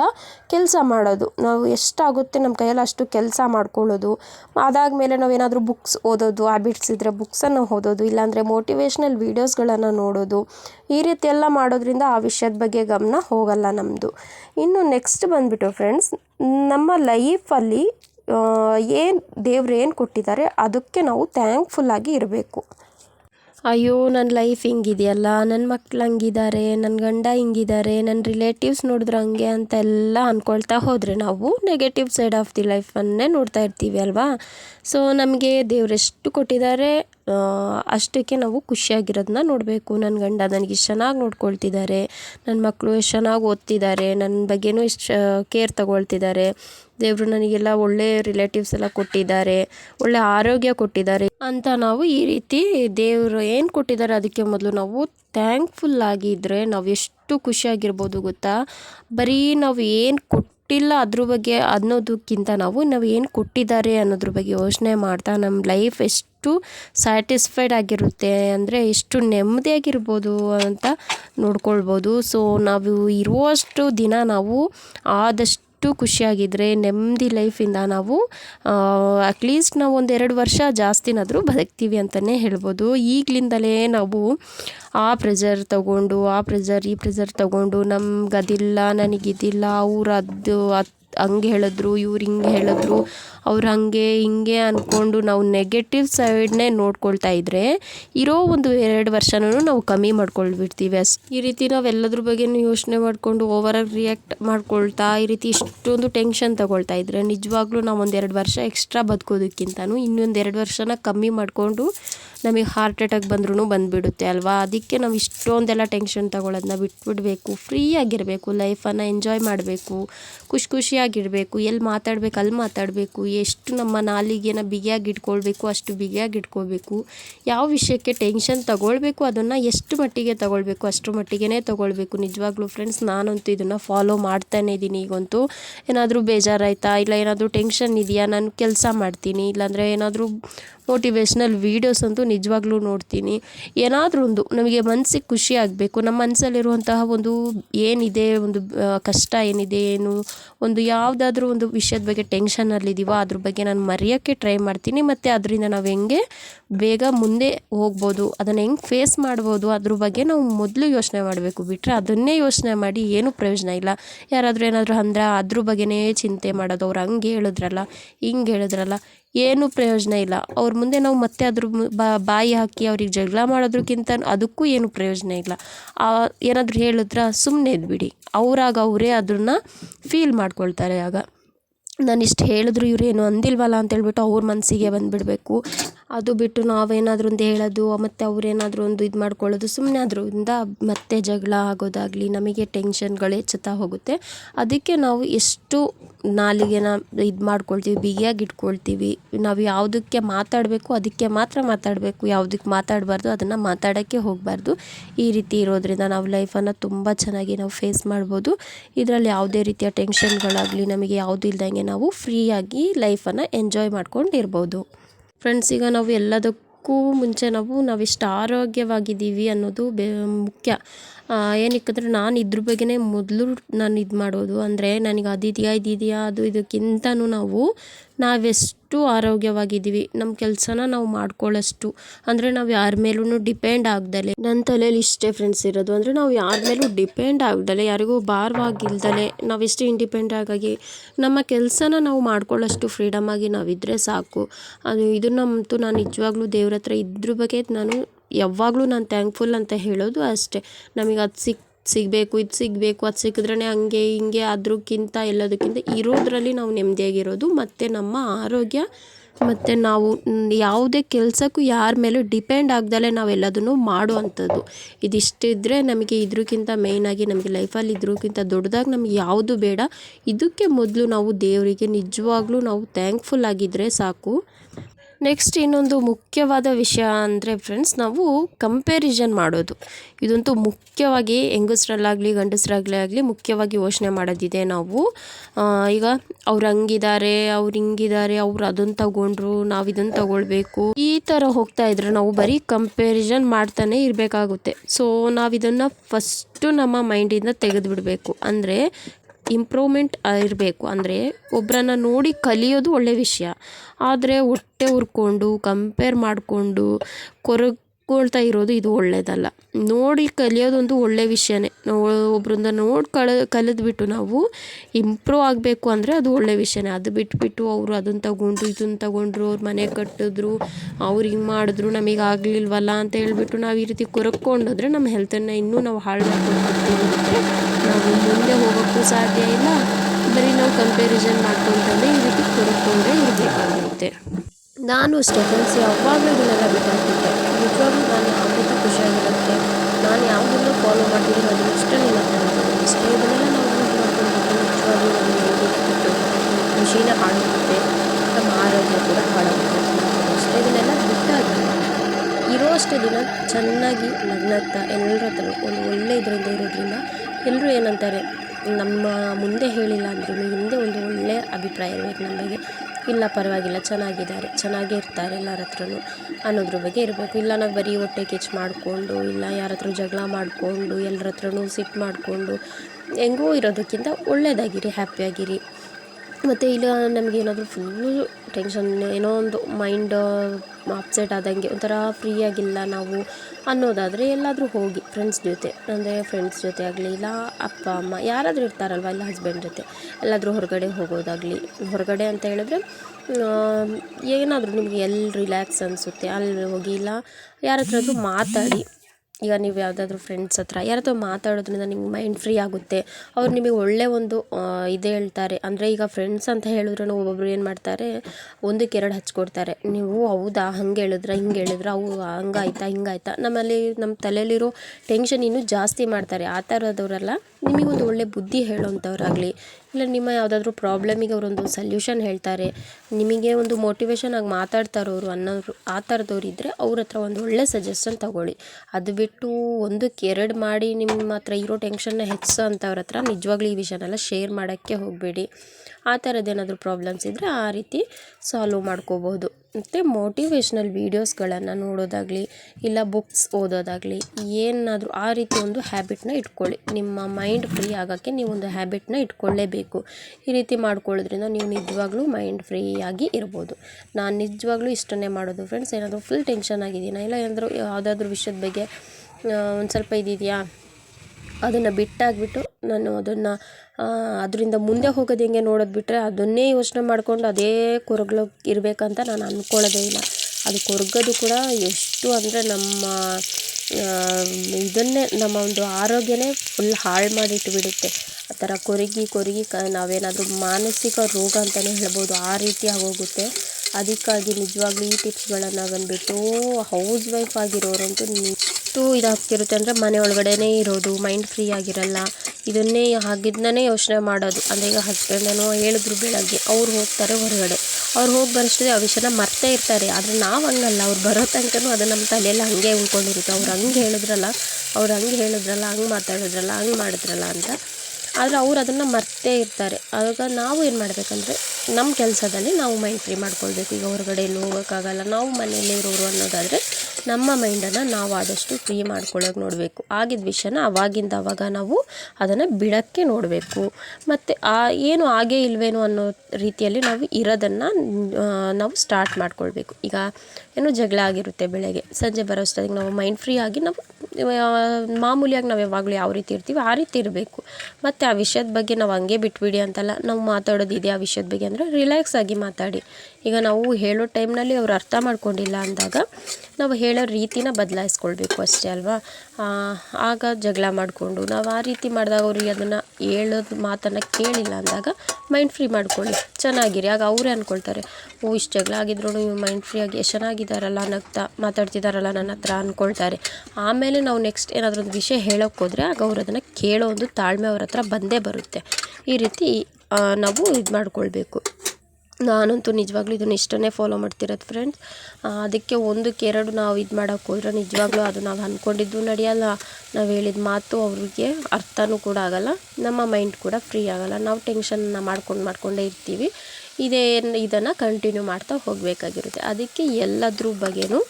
ಕೆಲಸ ಮಾಡೋದು. ನಾವು ಎಷ್ಟಾಗುತ್ತೆ ನಮ್ಮ ಕೈಯಲ್ಲಿ ಅಷ್ಟು ಕೆಲಸ ಮಾಡ್ಕೊಳ್ಳೋದು. ಅದಾದಮೇಲೆ ನಾವೇನಾದರೂ ಬುಕ್ಸ್ ಓದೋದು ಹ್ಯಾಬಿಟ್ಸ್ ಇದ್ದರೆ ಬುಕ್ಸನ್ನು ಓದೋದು, ಇಲ್ಲಾಂದರೆ ಮೋಟಿವೇಶ್ನಲ್ ವೀಡಿಯೋಸ್ಗಳನ್ನು ನೋಡೋದು. ಈ ರೀತಿ ಎಲ್ಲ ಮಾಡೋದ್ರಿಂದ ಆ ವಿಷಯದ ಬಗ್ಗೆ ಗಮನ ಹೋಗಲ್ಲ ನಮ್ಮದು ಇನ್ನು ನೆಕ್ಸ್ಟ್ ಬಂದುಬಿಟ್ಟು ಫ್ರೆಂಡ್ಸ್ ನಮ್ಮ ಲೈಫಲ್ಲಿ ಏನು ದೇವ್ರು ಏನು ಕೊಟ್ಟಿದ್ದಾರೆ ಅದಕ್ಕೆ ನಾವು ಥ್ಯಾಂಕ್ಫುಲ್ಲಾಗಿ ಇರಬೇಕು. ಅಯ್ಯೋ ನನ್ನ ಲೈಫ್ ಹಿಂಗಿದೆಯಲ್ಲ? ನನ್ನ ಮಕ್ಳು ಹಂಗಿದ್ದಾರೆ ನನ್ನ ಗಂಡ ಹಿಂಗಿದ್ದಾರೆ ನನ್ನ ರಿಲೇಟಿವ್ಸ್ ನೋಡಿದ್ರೆ ಹಂಗೆ ಅಂತೆಲ್ಲ ಅಂದ್ಕೊಳ್ತಾ ಹೋದರೆ ನಾವು ನೆಗೆಟಿವ್ ಸೈಡ್ ಆಫ್ ದಿ ಲೈಫನ್ನೇ ನೋಡ್ತಾ ಇರ್ತೀವಿ ಅಲ್ವಾ? ಸೊ ನಮಗೆ ದೇವರೆಷ್ಟು ಕೊಟ್ಟಿದ್ದಾರೆ? ಆ, ಅಷ್ಟಕ್ಕೆ ನಾವು ಖುಷಿಯಾಗಿರೋದನ್ನ ನೋಡಬೇಕು. ನನ್ನ ಗಂಡ ನನಗೆ ಇಷ್ಟು ಚೆನ್ನಾಗಿ ನೋಡ್ಕೊಳ್ತಿದ್ದಾರೆ ನನ್ನ ಮಕ್ಕಳು ಎಷ್ಟು ಚೆನ್ನಾಗಿ ಓದ್ತಿದ್ದಾರೆ ನನ್ನ ಬಗ್ಗೆನೂ ಇಷ್ಟು ಕೇರ್ ತಗೊಳ್ತಿದ್ದಾರೆ ದೇವರು ನನಗೆಲ್ಲ ಒಳ್ಳೆ ರಿಲೇಟಿವ್ಸ್ ಎಲ್ಲ ಕೊಟ್ಟಿದ್ದಾರೆ. ಒಳ್ಳೆ ಆರೋಗ್ಯ ಕೊಟ್ಟಿದ್ದಾರೆ ಅಂತ ನಾವು ಈ ರೀತಿ ದೇವರು ಏನು ಕೊಟ್ಟಿದ್ದಾರೆ ಅದಕ್ಕೆ ಮೊದಲು ನಾವು ಥ್ಯಾಂಕ್ಫುಲ್ ಆಗಿದ್ದರೆ ನಾವು ಎಷ್ಟು ಖುಷಿಯಾಗಿರ್ಬೋದು ಗೊತ್ತಾ? ಬರೀ ನಾವು ಏನು ಕೊಟ್ಟಿಲ್ಲ ಅದ್ರ ಬಗ್ಗೆ ಅನ್ನೋದಕ್ಕಿಂತ ನಾವು ನಾವು ಏನು ಕೊಟ್ಟಿದ್ದಾರೆ ಅನ್ನೋದ್ರ ಬಗ್ಗೆ ಯೋಚನೆ ಮಾಡ್ತಾ ನಮ್ಮ ಲೈಫ್ ಎಷ್ಟು ಸ್ಯಾಟಿಸ್ಫೈಡ್ ಆಗಿರುತ್ತೆ ಅಂದರೆ ಎಷ್ಟು ನೆಮ್ಮದಿಯಾಗಿರ್ಬೋದು ಅಂತ ನೋಡ್ಕೊಳ್ಬೋದು. ಸೊ ನಾವು ಇರುವಷ್ಟು ದಿನ ನಾವು ಆದಷ್ಟು ಖುಷಿಯಾಗಿದ್ದರೆ ನೆಮ್ಮದಿ ಲೈಫಿಂದ ನಾವು ಅಟ್ಲೀಸ್ಟ್ ನಾವು ಒಂದು ಎರಡು ವರ್ಷ ಜಾಸ್ತಿನಾದರೂ ಬದುಕ್ತೀವಿ ಅಂತಲೇ ಹೇಳ್ಬೋದು. ಈಗಲಿಂದಲೇ ನಾವು ಆ ಪ್ರೆಜರ್ ತಗೊಂಡು, ಆ ಪ್ರೆಜರ್ ಈ ಪ್ರೆಜರ್ ತಗೊಂಡು ನಮ್ಗೆ ಅದಿಲ್ಲ ನನಗಿದಿಲ್ಲ ಅವ್ರು ಅದು ಹಂಗೆ ಹೇಳಿದ್ರು, ಇವ್ರು ಹಿಂಗೆ ಹೇಳಿದ್ರು, ಅವ್ರು ಹಾಗೆ ಹಿಂಗೆ ಅಂದ್ಕೊಂಡು ನಾವು ನೆಗೆಟಿವ್ ಸೈಡ್ನೇ ನೋಡ್ಕೊಳ್ತಾ ಇದ್ದರೆ ಇರೋ ಒಂದು ಎರಡು ವರ್ಷನೂ ನಾವು ಕಮ್ಮಿ ಮಾಡ್ಕೊಳ್ಬಿಡ್ತೀವಿ. ಅಷ್ಟು ಈ ರೀತಿ ನಾವು ಎಲ್ಲದ್ರ ಬಗ್ಗೆನೂ ಯೋಚನೆ ಮಾಡಿಕೊಂಡು ಓವರಾಗಿ ರಿಯಾಕ್ಟ್ ಮಾಡ್ಕೊಳ್ತಾ, ಈ ರೀತಿ ಇಷ್ಟೊಂದು ಟೆನ್ಷನ್ ತಗೊಳ್ತಾ ಇದ್ದರೆ ನಿಜವಾಗ್ಲೂ ನಾವು ಒಂದೆರಡು ವರ್ಷ ಎಕ್ಸ್ಟ್ರಾ ಬದುಕೋದಕ್ಕಿಂತನೂ ಇನ್ನೊಂದು ಎರಡು ವರ್ಷನ ಕಮ್ಮಿ ಮಾಡಿಕೊಂಡು ನಮಗೆ ಹಾರ್ಟ್ ಅಟ್ಯಾಕ್ ಬಂದ್ರೂ ಬಂದುಬಿಡುತ್ತೆ ಅಲ್ವಾ? ಅದಕ್ಕೆ ನಾವು ಇಷ್ಟೊಂದೆಲ್ಲ ಟೆನ್ಷನ್ ತಗೊಳ್ಳೋದನ್ನ ಬಿಟ್ಬಿಡಬೇಕು. ಫ್ರೀಯಾಗಿರಬೇಕು ಲೈಫನ್ನು ಎಂಜಾಯ್ ಮಾಡಬೇಕು, ಖುಷಿ ಖುಷಿಯಾಗಿರಬೇಕು ಎಲ್ಲಿ ಮಾತಾಡಬೇಕು ಅಲ್ಲಿ ಮಾತಾಡಬೇಕು, ಎಷ್ಟು ನಮ್ಮ ನಾಲಿಗೆನ ಬಿಗಿಯಾಗಿ ಇಟ್ಕೊಳ್ಬೇಕು ಅಷ್ಟು ಬಿಗಿಯಾಗಿ ಇಟ್ಕೋಬೇಕು ಯಾವ ವಿಷಯಕ್ಕೆ ಟೆನ್ಷನ್ ತಗೊಳ್ಬೇಕು, ಅದನ್ನು ಎಷ್ಟು ಮಟ್ಟಿಗೆ ತಗೊಳ್ಬೇಕು ಅಷ್ಟು ಮಟ್ಟಿಗೆ ತಗೊಳ್ಬೇಕು. ನಿಜವಾಗ್ಲೂ ಫ್ರೆಂಡ್ಸ್ ನಾನಂತೂ ಇದನ್ನು ಫಾಲೋ ಮಾಡ್ತಾನೇ ಇದ್ದೀನಿ ಈಗಂತೂ. ಏನಾದರೂ ಬೇಜಾರಾಯ್ತಾ? ಇಲ್ಲ ಏನಾದರೂ ಟೆನ್ಷನ್ ಇದೆಯಾ? ನಾನು ಕೆಲಸ ಮಾಡ್ತೀನಿ. ಇಲ್ಲಾಂದರೆ ಏನಾದರೂ ಮೋಟಿವೇಶ್ನಲ್ ವೀಡಿಯೋಸ್ ಅಂತೂ ನಿಜವಾಗ್ಲೂ ನೋಡ್ತೀನಿ. ಏನಾದರೂ ಒಂದು ನಮಗೆ ಮನಸ್ಸಿಗೆ ಖುಷಿ ಆಗಬೇಕು. ನಮ್ಮ ಮನಸ್ಸಲ್ಲಿರುವಂತಹ ಒಂದು ಏನಿದೆ, ಒಂದು ಕಷ್ಟ ಏನಿದೆ, ಏನು, ಒಂದು ಯಾವುದಾದ್ರೂ ಒಂದು ವಿಷಯದ ಬಗ್ಗೆ ಟೆನ್ಷನಲ್ಲಿದ್ದೀವೋ ಅದ್ರ ಬಗ್ಗೆ ನಾನು ಮರೆಯೋಕ್ಕೆ ಟ್ರೈ ಮಾಡ್ತೀನಿ. ಮತ್ತು ಅದರಿಂದ ನಾವು ಹೆಂಗೆ ಬೇಗ ಮುಂದೆ ಹೋಗ್ಬೋದು, ಅದನ್ನು ಹೆಂಗೆ ಫೇಸ್ ಮಾಡ್ಬೋದು, ಅದ್ರ ಬಗ್ಗೆ ನಾವು ಮೊದಲು ಯೋಚನೆ ಮಾಡಬೇಕು. ಬಿಟ್ಟರೆ ಅದನ್ನೇ ಯೋಚನೆ ಮಾಡಿ ಏನೂ ಪ್ರಯೋಜನ ಇಲ್ಲ. ಯಾರಾದರೂ ಏನಾದರೂ ಅಂದ್ರೆ ಅದ್ರ ಬಗ್ಗೆನೇ ಚಿಂತೆ ಮಾಡೋದು. ಅವ್ರು ಹಂಗೆ ಹೇಳಿದ್ರಲ್ಲ, ಹಿಂಗೆ ಹೇಳಿದ್ರಲ್ಲ ಏನೂ ಪ್ರಯೋಜನ ಇಲ್ಲ. ಅವ್ರ ಮುಂದೆ ನಾವು ಮತ್ತೆ ಅದ್ರ ಬಾಯಿ ಹಾಕಿ ಅವ್ರಿಗೆ ಜಗಳ ಮಾಡೋದಕ್ಕಿಂತ ಅದಕ್ಕೂ ಏನು ಪ್ರಯೋಜನ ಇಲ್ಲ. ಏನಾದರೂ ಹೇಳಿದ್ರೆ ಸುಮ್ಮನೆ ಇದ್ಬಿಡಿ. ಅವರಾಗ ಅವರೇ ಅದನ್ನ ಫೀಲ್ ಮಾಡ್ಕೊಳ್ತಾರೆ ಆಗ. ನಾನು ಇಷ್ಟು ಹೇಳಿದ್ರು ಇವ್ರು ಏನೂ ಅಂದಿಲ್ವಲ್ಲ ಅಂತೇಳ್ಬಿಟ್ಟು ಅವ್ರ ಮನಸ್ಸಿಗೆ ಬಂದುಬಿಡ್ಬೇಕು. ಅದು ಬಿಟ್ಟು ನಾವೇನಾದರೂ ಒಂದು ಹೇಳೋದು, ಮತ್ತು ಅವ್ರೇನಾದರೂ ಒಂದು ಇದು ಮಾಡ್ಕೊಳ್ಳೋದು ಸುಮ್ಮನೆ ಅದರಿಂದ ಮತ್ತೆ ಜಗಳ ಆಗೋದಾಗಲಿ ನಮಗೆ ಟೆನ್ಷನ್ಗಳು ಹೆಚ್ಚುತ್ತಾ ಹೋಗುತ್ತೆ. ಅದಕ್ಕೆ ನಾವು ಎಷ್ಟು ನಾಲಿಗೆನ ಇದು ಮಾಡ್ಕೊಳ್ತೀವಿ, ಬಿಗಿಯಾಗಿ ಇಟ್ಕೊಳ್ತೀವಿ, ನಾವು ಯಾವುದಕ್ಕೆ ಮಾತಾಡಬೇಕು, ಅದಕ್ಕೆ ಮಾತ್ರ ಮಾತಾಡಬೇಕು ಯಾವುದಕ್ಕೆ ಮಾತಾಡಬಾರ್ದು, ಅದನ್ನು ಮಾತಾಡೋಕ್ಕೆ ಹೋಗಬಾರ್ದು. ಈ ರೀತಿ ಇರೋದ್ರಿಂದ ನಾವು ಲೈಫನ್ನು ತುಂಬ ಚೆನ್ನಾಗಿ ನಾವು ಫೇಸ್ ಮಾಡ್ಬೋದು. ಇದರಲ್ಲಿ ಯಾವುದೇ ರೀತಿಯ ಟೆನ್ಷನ್ಗಳಾಗಲಿ ನಮಗೆ ಯಾವುದು ಇಲ್ದಂಗೆ ನಾವು ಫ್ರೀಯಾಗಿ ಲೈಫನ್ನು ಎಂಜಾಯ್ ಮಾಡ್ಕೊಂಡಿರ್ಬೋದು. ಫ್ರೆಂಡ್ಸ್ ಈಗ ನಾವು ಎಲ್ಲದಕ್ಕೂ ಮುಂಚೆ ನಾವು ನಾವೆಷ್ಟು ಆರೋಗ್ಯವಾಗಿದ್ದೀವಿ ಅನ್ನೋದು ಬೇ, ಮುಖ್ಯ. ಏನಕ್ಕಂದ್ರೆ ನಾನು ಇದ್ರ ಬಗ್ಗೆನೇ ಮೊದಲು ನಾನು ಇದು ಮಾಡೋದು ಅಂದರೆ, ನನಗೆ ಅದಿದೆಯಾ ಇದಿದೆಯಾ ಅದು ಇದಕ್ಕಿಂತನೂ ನಾವು ನಾವೆಷ್ಟು ಆರೋಗ್ಯವಾಗಿದ್ದೀವಿ. ನಮ್ಮ ಕೆಲಸನ ನಾವು ಮಾಡ್ಕೊಳ್ಳೋಷ್ಟು ಅಂದರೆ ನಾವು ಯಾರ ಮೇಲೂ ಡಿಪೆಂಡ್ ಆಗ್ದಲೆ. ನನ್ನ ತಲೆಯಲ್ಲಿ ಇಷ್ಟೇ ಫ್ರೆಂಡ್ಸ್ ಇರೋದು. ಅಂದರೆ ನಾವು ಯಾರ ಮೇಲೂ ಡಿಪೆಂಡ್ ಆಗ್ದಲೆ. ಯಾರಿಗೂ ಭಾರವಾಗಿಲ್ದಲೆ ನಾವೆಷ್ಟು ಇಂಡಿಪೆಂಡ್ ಆಗಿ ನಮ್ಮ ಕೆಲಸನ ನಾವು ಮಾಡ್ಕೊಳ್ಳೋಷ್ಟು ಫ್ರೀಡಮ್ ಆಗಿ ನಾವಿದ್ದರೆ ಸಾಕು. ಅದು ಇದನ್ನಂತೂ ನಾನು ನಿಜವಾಗ್ಲೂ ದೇವ್ರ ಹತ್ರ ಇದ್ರ ಬಗ್ಗೆ ನಾನು ಯಾವಾಗಲೂ ನಾನು ಥ್ಯಾಂಕ್ಫುಲ್ ಅಂತ ಹೇಳೋದು ಅಷ್ಟೇ. ನಮಗೆ ಅದು ಸಿಕ್ ಸಿಗಬೇಕು, ಇದು ಸಿಗಬೇಕು, ಅದು ಸಿಕ್ಕಿದ್ರೇ ಹಂಗೆ ಹಿಂಗೆ ಅದಕ್ಕಿಂತ ಎಲ್ಲದಕ್ಕಿಂತ ಇರೋದ್ರಲ್ಲಿ ನಾವು ನೆಮ್ಮದಿಯಾಗಿರೋದು. ಮತ್ತು ನಮ್ಮ ಆರೋಗ್ಯ, ಮತ್ತು ನಾವು ಯಾವುದೇ ಕೆಲಸಕ್ಕೂ ಯಾರ ಮೇಲೂ ಡಿಪೆಂಡ್ ಆಗ್ದಲೇ ನಾವು ಎಲ್ಲದನ್ನು ಮಾಡುವಂಥದ್ದು ಇದಿಷ್ಟಿದ್ರೆ ನಮಗೆ ಇದ್ರಕ್ಕಿಂತ ಮೇಯ್ನಾಗಿ ನಮಗೆ ಲೈಫಲ್ಲಿ ಇದ್ರಕ್ಕಿಂತ ದೊಡ್ಡದಾಗಿ ನಮ್ಗೆ ಯಾವುದು ಬೇಡ. ಇದಕ್ಕೆ ಮೊದಲು ನಾವು ದೇವರಿಗೆ ನಿಜವಾಗ್ಲೂ ನಾವು ಥ್ಯಾಂಕ್ಫುಲ್ ಆಗಿದ್ದರೆ ಸಾಕು. ನೆಕ್ಸ್ಟ್ ಇನ್ನೊಂದು ಮುಖ್ಯವಾದ ವಿಷಯ ಅಂದರೆ ಫ್ರೆಂಡ್ಸ್ ನಾವು ಕಂಪ್ಯಾರಿಸನ್ ಮಾಡೋದು. ಇದಂತೂ ಮುಖ್ಯವಾಗಿ ಹೆಂಗಸರಲ್ಲಾಗಲಿ, ಗಂಡಸರಾಗಲಿ ಆಗಲಿ ಮುಖ್ಯವಾಗಿ ಯೋಚನೆ ಮಾಡೋದಿದೆ ನಾವು. ಈಗ ಅವ್ರು ಹಂಗಿದ್ದಾರೆ ಅವ್ರು ಹಿಂಗಿದ್ದಾರೆ ಅವ್ರು ಅದನ್ನು ತಗೊಂಡ್ರು, ನಾವು ಇದನ್ನು ತಗೊಳ್ಬೇಕು. ಈ ಥರ ಹೋಗ್ತಾ ಇದ್ರೆ ನಾವು ಬರೀ ಕಂಪ್ಯಾರಿಸನ್ ಮಾಡ್ತಾನೆ ಇರಬೇಕಾಗುತ್ತೆ. ಸೊ ನಾವು ಇದನ್ನು ಫಸ್ಟು ನಮ್ಮ ಮೈಂಡಿಂದ ತೆಗೆದುಬಿಡಬೇಕು. ಅಂದರೆ ಇಂಪ್ರೂವ್ಮೆಂಟ್ ಇರಬೇಕು ಅಂದರೆ ಒಬ್ಬರನ್ನ ನೋಡಿ ಕಲಿಯೋದು ಒಳ್ಳೆಯ ವಿಷಯ. ಆದರೆ ಹೊಟ್ಟೆ ಉರ್ಕೊಂಡು ಕಂಪೇರ್ ಮಾಡಿಕೊಂಡು ಕೊರಗ್ಕೊಳ್ತಾ ಇರೋದು ಇದು ಒಳ್ಳೆಯದಲ್ಲ ನೋಡಿ ಕಲಿಯೋದೊಂದು ಒಳ್ಳೆಯ ವಿಷಯನೇ. ಒಬ್ಬರಿಂದ ನೋಡಿ ಕಳ, ಕಲಿದ್ಬಿಟ್ಟು ನಾವು ಇಂಪ್ರೂವ್ ಆಗಬೇಕು ಅಂದರೆ ಅದು ಒಳ್ಳೆಯ ವಿಷಯನೇ. ಅದು ಬಿಟ್ಬಿಟ್ಟು ಅವರು ಅದನ್ನು ತಗೊಂಡ್ರು ಇದನ್ನು ತಗೊಂಡ್ರು, ಅವ್ರು ಮನೆ ಕಟ್ಟಿದ್ರು, ಅವ್ರು ಹಿಂಗೆ ಮಾಡಿದ್ರು, ನಮಗೆ ಆಗಲಿಲ್ವಲ್ಲ ಅಂತ ಹೇಳ್ಬಿಟ್ಟು ನಾವು ಈ ರೀತಿ ಕೊರಕ್ಕೊಂಡೋದ್ರೆ ನಮ್ಮ ಹೆಲ್ತನ್ನು ಇನ್ನೂ ನಾವು ಹಾಳು ಮಾಡ್ಕೊಂಡು ನಾವು ಮುಂದೆ ಹೋಗೋಕ್ಕೂ ಸಾಧ್ಯ ಇಲ್ಲ. ಬರೀ ನಾವು ಕಂಪ್ಯಾರಿಸನ್ ಮಾಡ್ಕೊಂಡ್ರೆ ಈ ರೀತಿ ಕೊರಕೊಂಡೇ ಇರಬೇಕಾಗುತ್ತೆ. ನಾನು ಅಷ್ಟೇ ಫ್ರೆಂಡ್ಸ್ ಯಾವಾಗಲೂ ಇದನ್ನೆಲ್ಲ ಬಿಟ್ಟಾಗ್ತಿದ್ದೆ ನಿಜವಾಗ್ಲೂ ನಾನು ಅಮೃತ ಖುಷಿಯಾಗಿರುತ್ತೆ ನಾನು ಯಾವುದನ್ನು ಫಾಲೋ ಮಾಡ್ತಿದ್ದೀನಿ ಅದು ಇಷ್ಟ ನಿನ್ನ ಹತ್ರ ಹೇಳ್ತೀನಿ ಇಷ್ಟೇ ಇದನ್ನೆಲ್ಲ ನಾವು ಯೂಸ್ ಮಾಡ್ಕೊಂಡ್ರೆ ನಿಜವಾಗ್ಲೂ ನಮ್ಮ ಖುಷಿನ ಹಾಳಾಗುತ್ತೆ ನಮ್ಮ ಆರೋಗ್ಯ ಕೂಡ ಹಾಳಾಗುತ್ತೆ ಅಷ್ಟೇ ಇದನ್ನೆಲ್ಲ ಬಿಟ್ಟಾಗ ಇರೋ ಅಷ್ಟೇ ದಿನ ಚೆನ್ನಾಗಿ ನಗ್ನಗ್ತಾ ಎಲ್ಲರ ಹತ್ರ ಒಂದು ಒಳ್ಳೆ ಇದರಿಂದ ಇರೋದ್ರಿಂದ ಎಲ್ಲರೂ ಏನಂತಾರೆ ನಮ್ಮ ಮುಂದೆ ಹೇಳಿಲ್ಲ ಅಂದ್ರೂ ಹಿಂದೆ ಒಂದು ಒಳ್ಳೆಯ ಅಭಿಪ್ರಾಯ ಇರಬೇಕು ನಮ್ಮ ಬಗ್ಗೆ ಇಲ್ಲ, ಪರವಾಗಿಲ್ಲ, ಚೆನ್ನಾಗಿದ್ದಾರೆ, ಚೆನ್ನಾಗೇ ಇರ್ತಾರೆ ಎಲ್ಲರ ಹತ್ರನೂ ಅನ್ನೋದ್ರ ಬಗ್ಗೆ ಇರಬೇಕು. ಇಲ್ಲ, ನಾವು ಬರೀ ಹೊಟ್ಟೆ ಕಿಚ್ಚು ಮಾಡಿಕೊಂಡು, ಇಲ್ಲ, ಯಾರ ಹತ್ರ ಜಗಳ ಮಾಡಿಕೊಂಡು ಎಲ್ಲರ ಹತ್ರನೂ ಸಿಟ್ಟು ಮಾಡಿಕೊಂಡು, ಹೆಂಗೋ ಇರೋದಕ್ಕಿಂತ ಒಳ್ಳೆಯದಾಗಿರಿ ಹ್ಯಾಪಿಯಾಗಿರಿ. ಮತ್ತು ಇಲ್ಲ ನಮಗೇನಾದರೂ ಫುಲ್ಲು ಟೆನ್ಷನ್ ಏನೋ ಒಂದು ಮೈಂಡ್ ಅಪ್ಸೆಟ್ ಆದಂಗೆ ಒಂಥರ ಫ್ರೀಯಾಗಿಲ್ಲ ನಾವು ಅನ್ನೋದಾದರೆ ಎಲ್ಲಾದರೂ ಹೋಗಿ ಫ್ರೆಂಡ್ಸ್ ಜೊತೆ, ಅಂದರೆ ಫ್ರೆಂಡ್ಸ್ ಜೊತೆ ಆಗಲಿ ಇಲ್ಲ ಅಪ್ಪ, ಅಮ್ಮ, ಯಾರಾದರೂ ಇರ್ತಾರಲ್ವ, ಇಲ್ಲ ಹಸ್ಬೆಂಡ್ ಜೊತೆ, ಎಲ್ಲಾದರೂ ಹೊರಗಡೆ ಹೋಗೋದಾಗಲಿ. ಹೊರಗಡೆ ಅಂತ ಹೇಳಿದ್ರೆ ಏನಾದರೂ ನಿಮಗೆ ಎಲ್ಲಿ ರಿಲ್ಯಾಕ್ಸ್ ಅನಿಸುತ್ತೆ, ಅಲ್ಲಿ ಹೋಗಿ ಇಲ್ಲ ಯಾರ ಹತ್ರ ಮಾತಾಡಿ ಈಗ ನೀವು ಯಾವುದಾದ್ರೂ ಫ್ರೆಂಡ್ಸ್ ಹತ್ರ ಯಾರ ಹತ್ರ ಮಾತಾಡೋದ್ರಿಂದ ನಿಮ್ಗೆ ಮೈಂಡ್ ಫ್ರೀ ಆಗುತ್ತೆ. ಅವ್ರು ನಿಮಗೆ ಒಳ್ಳೆ ಒಂದು ಇದು ಹೇಳ್ತಾರೆ. ಅಂದರೆ ಈಗ ಫ್ರೆಂಡ್ಸ್ ಅಂತ ಹೇಳಿದ್ರೂ ಒಬ್ಬೊಬ್ರು ಏನು ಮಾಡ್ತಾರೆ? ಒಂದಕ್ಕೆ ಎರಡು ಹಚ್ಕೊಡ್ತಾರೆ. ನೀವು ಹೌದಾ? ಹಂಗೆ ಹೇಳಿದ್ರೆ? ಹಿಂಗೆ ಹೇಳಿದ್ರ? ಅವು ಹಂಗಾಯ್ತಾ? ಹಿಂಗಾಯ್ತಾ? ನಮ್ಮಲ್ಲಿ ನಮ್ಮ ತಲೆಯಲ್ಲಿರೋ ಟೆನ್ಷನ್ ಇನ್ನೂ ಜಾಸ್ತಿ ಮಾಡ್ತಾರೆ. ಆ ಥರದವರೆಲ್ಲ ನಿಮಗೊಂದು ಒಳ್ಳೆ ಬುದ್ಧಿ ಹೇಳೋವಂಥವ್ರಾಗಲಿ ಇಲ್ಲ, ನಿಮ್ಮ ಯಾವುದಾದ್ರೂ ಪ್ರಾಬ್ಲಮಿಗೆ ಅವರೊಂದು ಸಲ್ಯೂಷನ್ ಹೇಳ್ತಾರೆ. ನಿಮಗೆ ಒಂದು ಮೋಟಿವೇಶನ್ ಆಗಿ ಮಾತಾಡ್ತಾರೋರು ಅನ್ನೋರು, ಆ ಥರದವ್ರು ಇದ್ದರೆ ಅವ್ರ ಹತ್ರ ಒಂದು ಒಳ್ಳೆ ಸಜೆಷನ್ ತಗೊಳ್ಳಿ. ಅದು ಬಿಟ್ಟು ಒಂದಕ್ಕೆ ಎರಡು ಮಾಡಿ ನಿಮ್ಮ ಹತ್ರ ಇರೋ ಟೆನ್ಷನ್ನ ಹೆಚ್ಚಿಸೋ ಅಂಥವ್ರ ಹತ್ರ ನಿಜವಾಗ್ಲೂ ಈ ವಿಷಯನೆಲ್ಲ ಶೇರ್ ಮಾಡೋಕ್ಕೆ ಹೋಗಬೇಡಿ. ಆ ಥರದ್ದೇನಾದರೂ ಪ್ರಾಬ್ಲಮ್ಸ್ ಇದ್ದರೆ ಆ ರೀತಿ ಸಾಲ್ವ್ ಮಾಡ್ಕೋಬೋದು ಮತ್ತು ಮೋಟಿವೇಶ್ನಲ್ ವೀಡಿಯೋಸ್ಗಳನ್ನು ನೋಡೋದಾಗಲಿ, ಇಲ್ಲ ಬುಕ್ಸ್ ಓದೋದಾಗಲಿ, ಏನಾದರೂ ಆ ರೀತಿ ಒಂದು ಹ್ಯಾಬಿಟ್ನ ಇಟ್ಕೊಳ್ಳಿ. ನಿಮ್ಮ ಮೈಂಡ್ ಫ್ರೀ ಆಗೋಕ್ಕೆ ನೀವೊಂದು ಹ್ಯಾಬಿಟ್ನ ಇಟ್ಕೊಳ್ಳೇಬೇಕು. ಈ ರೀತಿ ಮಾಡ್ಕೊಳ್ಳೋದ್ರಿಂದ ನೀವು ನಿಜವಾಗ್ಲೂ ಮೈಂಡ್ ಫ್ರೀಯಾಗಿ ಇರ್ಬೋದು. ನಾನು ನಿಜವಾಗ್ಲೂ ಇಷ್ಟನ್ನೇ ಮಾಡೋದು ಫ್ರೆಂಡ್ಸ್ ಏನಾದರೂ ಫುಲ್ ಟೆನ್ಷನ್ ಆಗಿದ್ದೀನ ಇಲ್ಲ ಏನಾದರೂ ಯಾವುದಾದ್ರೂ ವಿಷಯದ ಬಗ್ಗೆ ಒಂದು ಸ್ವಲ್ಪ ಇದಿದೆಯಾ? ಅದನ್ನು ಬಿಟ್ಟಾಗ್ಬಿಟ್ಟು ನಾನು ಅದನ್ನು ಅದರಿಂದ ಮುಂದೆ ಹೋಗೋದು ಹೆಂಗೆ ನೋಡೋದು ಬಿಟ್ಟರೆ ಅದನ್ನೇ ಯೋಚನೆ ಮಾಡಿಕೊಂಡು ಅದೇ ಕೊರಗಲು ಇರಬೇಕಂತ ನಾನು ಅಂದ್ಕೊಳ್ಳೋದೇ ಇಲ್ಲ. ಅದು ಕೊರಗೋದು ಕೂಡ ಎಷ್ಟು ಅಂದರೆ ನಮ್ಮ ಇದನ್ನೇ, ನಮ್ಮ ಒಂದು ಆರೋಗ್ಯನೇ ಫುಲ್ ಹಾಳು ಮಾಡಿಟ್ಬಿಡುತ್ತೆ. ಆ ಥರ ಕೊರಗಿ ಕೊರಗಿ ಕ, ನಾವೇನಾದರೂ ಮಾನಸಿಕ ರೋಗ ಅಂತಲೇ ಹೇಳ್ಬೋದು, ಆ ರೀತಿ ಆಗೋಗುತ್ತೆ. ಅದಕ್ಕಾಗಿ ನಿಜವಾಗ್ಲೂ ಈ ಟಿಪ್ಸ್ಗಳನ್ನು ಬಂದುಬಿಟ್ಟು ಹೌಸ್ ವೈಫ್ ಆಗಿರೋರಂತೂ ಎಷ್ಟು ಇದಾಗ್ತಿರುತ್ತೆ ಅಂದರೆ ಮನೆ ಒಳಗಡೆನೇ ಇರೋದು, ಮೈಂಡ್ ಫ್ರೀ ಆಗಿರಲ್ಲ. ಇದನ್ನೇ ಆಗಿದ್ದನ್ನೇ ಯೋಚನೆ ಮಾಡೋದು. ಅಂದರೆ ಈಗ ಹಸ್ಬೆಂಡ್ ಹೇಳಿದ್ರು ಬೆಳಗ್ಗೆ, ಅವ್ರು ಹೋಗ್ತಾರೆ ಹೊರಗಡೆ. ಅವ್ರು ಹೋಗಿ ಬರೋಷ್ಟೇ ಆ ವಿಷಯನ ಮರ್ತೇ ಇರ್ತಾರೆ. ಆದರೆ ನಾವು ಹಂಗಲ್ಲ. ಅವ್ರು ಬರೋ ತನಕನೂ ಅದು ನಮ್ಮ ತಲೆಯಲ್ಲಿ ಹಾಗೆ ಉಳ್ಕೊಂಡಿರುತ್ತೆ ಅವ್ರು ಹಂಗೆ ಹೇಳಿದ್ರಲ್ಲ, ಅವ್ರು ಹಂಗೆ ಹೇಳಿದ್ರಲ್ಲ, ಹಂಗೆ ಮಾತಾಡಿದ್ರಲ್ಲ, ಹಂಗೆ ಮಾಡಿದ್ರಲ್ಲ ಅಂತ ಆದರೆ ಅವ್ರು ಅದನ್ನು ಮರ್ತೇ ಇರ್ತಾರೆ. ಆಗ ನಾವು ಏನು ಮಾಡಬೇಕಂದ್ರೆ ನಮ್ಮ ಕೆಲಸದಲ್ಲಿ ನಾವು ಮೈಂಡ್ ಫ್ರೀ ಮಾಡ್ಕೊಳ್ಬೇಕು. ಈಗ ಹೊರಗಡೆ ಎಲ್ಲೂ ಹೋಗೋಕ್ಕಾಗಲ್ಲ. ನಾವು ಮನೆಯಲ್ಲೇ ಇರೋರು ಅನ್ನೋದಾದರೆ ನಮ್ಮ ಮೈಂಡನ್ನು ನಾವು ಆದಷ್ಟು ಫ್ರೀ ಮಾಡ್ಕೊಳ್ಳೋಕೆ ನೋಡಬೇಕು. ಆಗಿದ್ದ ವಿಷಯನ ಅವಾಗಿಂದ ಅವಾಗ ನಾವು ಅದನ್ನು ಬಿಡೋಕ್ಕೆ ನೋಡಬೇಕು. ಮತ್ತು ಆ ಏನು ಹಾಗೇ ಇಲ್ವೇನೋ ಅನ್ನೋ ರೀತಿಯಲ್ಲಿ ನಾವು ಇರೋದನ್ನು ನಾವು ಸ್ಟಾರ್ಟ್ ಮಾಡ್ಕೊಳ್ಬೇಕು. ಈಗ ಏನೋ ಜಗಳ ಆಗಿರುತ್ತೆ ಬೆಳಗ್ಗೆ. ಸಂಜೆ ಬರೋ ಅಷ್ಟೊತ್ತಿಗೆ ನಾವು ಮೈಂಡ್ ಫ್ರೀ ಆಗಿ ನಾವು ಮಾಮೂಲಿಯಾಗಿ ನಾವು ಯಾವಾಗಲೂ ಯಾವ ರೀತಿ ಇರ್ತೀವಿ ಆ ರೀತಿ ಇರಬೇಕು. ಮತ್ತು ಆ ವಿಷಯದ ಬಗ್ಗೆ ನಾವು ಹಂಗೆ ಬಿಟ್ಬಿಡಿ ಅಂತಲ್ಲ, ನಾವು ಮಾತಾಡೋದು ಇದೆ ಆ ವಿಷಯದ ಬಗ್ಗೆ ಅಂದರೆ ರಿಲ್ಯಾಕ್ಸ್ ಆಗಿ ಮಾತಾಡಿ. ಈಗ ನಾವು ಹೇಳೋ ಟೈಮ್ನಲ್ಲಿ ಅವ್ರು ಅರ್ಥ ಮಾಡ್ಕೊಂಡಿಲ್ಲ ಅಂದಾಗ ನಾವು ಹೇಳೋ ರೀತಿನ ಬದಲಾಯಿಸ್ಕೊಳ್ಬೇಕು ಅಷ್ಟೇ ಅಲ್ವಾ? ಆಗ ಜಗಳ ಮಾಡಿಕೊಂಡು ನಾವು ಆ ರೀತಿ ಮಾಡಿದಾಗ ಅವ್ರಿಗೆ ಅದನ್ನು ಹೇಳೋದು ಮಾತನ್ನು ಕೇಳಿಲ್ಲ ಅಂದಾಗ ಮೈಂಡ್ ಫ್ರೀ ಮಾಡ್ಕೊಳ್ಳಿ. ಚೆನ್ನಾಗಿರಿ. ಆಗ ಅವರೇ ಅಂದ್ಕೊಳ್ತಾರೆ ಓ, ಇಷ್ಟು ಜಗಳ ಆಗಿದ್ರು ಮೈಂಡ್ ಫ್ರೀ ಆಗಿ ಎಷ್ಟು ಚೆನ್ನಾಗಿದ್ದಾರಲ್ಲ ನಗ್ತಾ ಮಾತಾಡ್ತಿದ್ದಾರಲ್ಲ ನನ್ನ ಹತ್ರ ಅಂದ್ಕೊಳ್ತಾರೆ ಆಮೇಲೆ ನಾವು ನೆಕ್ಸ್ಟ್ ಏನಾದರೂ ಒಂದು ವಿಷಯ ಹೇಳೋಕ್ಕೆ ಹೋದರೆ ಆಗ ಅವ್ರು ಅದನ್ನು ಕೇಳೋ ಒಂದು ತಾಳ್ಮೆ ಅವ್ರ ಹತ್ರ ಬಂದೇ ಬರುತ್ತೆ. ಈ ರೀತಿ ನಾವು ಇದು ಮಾಡ್ಕೊಳ್ಬೇಕು. ನಾನಂತೂ ನಿಜವಾಗ್ಲೂ ಇದನ್ನು ಇಷ್ಟನ್ನೇ ಫಾಲೋ ಮಾಡ್ತಿರೋದು ಫ್ರೆಂಡ್ಸ್ ಅದಕ್ಕೆ ಒಂದಕ್ಕೆ ಎರಡು ನಾವು ಇದು ಮಾಡೋಕ್ಕೆ ಹೋದ್ರೆ ನಿಜವಾಗ್ಲೂ ಅದು ನಾವು ಅಂದ್ಕೊಂಡಿದ್ದು ನಡೆಯಲ್ಲ. ನಾವು ಹೇಳಿದ ಮಾತು ಅವ್ರಿಗೆ ಅರ್ಥನೂ ಕೂಡ ಆಗಲ್ಲ. ನಮ್ಮ ಮೈಂಡ್ ಕೂಡ ಫ್ರೀ ಆಗಲ್ಲ. ನಾವು ಟೆನ್ಷನ್ನ ಮಾಡ್ಕೊಂಡು ಮಾಡ್ಕೊಂಡೇ ಇರ್ತೀವಿ. ಇದೇ ಇದನ್ನು ಕಂಟಿನ್ಯೂ ಮಾಡ್ತಾ ಹೋಗಬೇಕಾಗಿರುತ್ತೆ. ಅದಕ್ಕೆ ಎಲ್ಲದ್ರ ಬಗ್ಗೆನೂ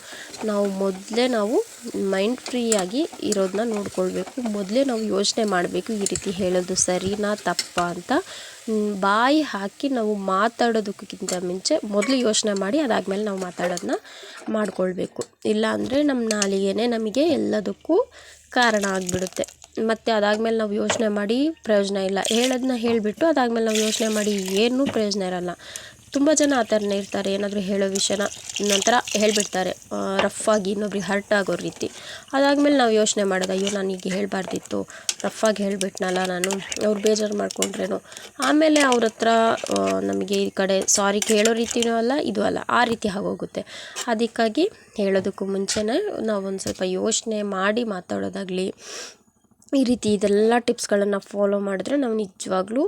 ನಾವು ಮೊದಲೇ ನಾವು ಮೈಂಡ್ ಫ್ರೀಯಾಗಿ ಇರೋದನ್ನ ನೋಡ್ಕೊಳ್ಬೇಕು. ಮೊದಲೇ ನಾವು ಯೋಚನೆ ಮಾಡಬೇಕು ಈ ರೀತಿ ಹೇಳೋದು ಸರಿನಾ ತಪ್ಪಾ ಅಂತ. ಬಾಯಿ ಹಾಕಿ ನಾವು ಮಾತಾಡೋದಕ್ಕಿಂತ ಮುಂಚೆ ಮೊದಲು ಯೋಚನೆ ಮಾಡಿ ಅದಾದಮೇಲೆ ನಾವು ಮಾತಾಡೋದನ್ನ ಮಾಡ್ಕೊಳ್ಬೇಕು. ಇಲ್ಲ ಅಂದರೆ ನಮ್ಮ ನಾಲಿಗೆನೇ ನಮಗೆ ಎಲ್ಲದಕ್ಕೂ ಕಾರಣ ಆಗಿಬಿಡುತ್ತೆ. ಮತ್ತು ಅದಾದ್ಮೇಲೆ ನಾವು ಯೋಚನೆ ಮಾಡಿ ಪ್ರಯೋಜನ ಇಲ್ಲ. ಹೇಳೋದನ್ನ ಹೇಳಿಬಿಟ್ಟು ಅದಾದ್ಮೇಲೆ ನಾವು ಯೋಚನೆ ಮಾಡಿ ಏನೂ ಪ್ರಯೋಜನ ಇರಲ್ಲ. ತುಂಬ ಜನ ಆ ಥರನೇ ಇರ್ತಾರೆ. ಏನಾದರೂ ಹೇಳೋ ವಿಷಯನ ನಂತರ ಹೇಳಿಬಿಡ್ತಾರೆ. ರಫ್ ಆಗಿ ಇನ್ನೊಬ್ರಿಗೆ ಹರ್ಟ್ ಆಗೋ ರೀತಿ. ಅದಾದ್ಮೇಲೆ ನಾವು ಯೋಚನೆ ಮಾಡೋದು ಅಯ್ಯೋ, ನಾನು ಈಗ ಹೇಳಬಾರ್ದಿತ್ತು. ರಫಾಗಿ ಹೇಳಿಬಿಟ್ನಲ್ಲ ನಾನು. ಅವ್ರು ಬೇಜಾರು ಮಾಡ್ಕೊಂಡ್ರೇನೋ. ಆಮೇಲೆ ಅವ್ರ ಹತ್ರ ನಮಗೆ ಈ ಕಡೆ ಸಾರಿ ಕೇಳೋ ರೀತಿನೂ ಅಲ್ಲ, ಇದು ಅಲ್ಲ. ಆ ರೀತಿ ಆಗೋಗುತ್ತೆ. ಅದಕ್ಕಾಗಿ ಹೇಳೋದಕ್ಕೂ ಮುಂಚೆನೇ ನಾವು ಒಂದು ಸ್ವಲ್ಪ ಯೋಚನೆ ಮಾಡಿ ಮಾತಾಡೋದಾಗಲಿ ಈ ರೀತಿ ಇದೆಲ್ಲ ಟಿಪ್ಸ್ಗಳನ್ನು ಫಾಲೋ ಮಾಡಿದ್ರೆ ನಾವು ನಿಜವಾಗ್ಲೂ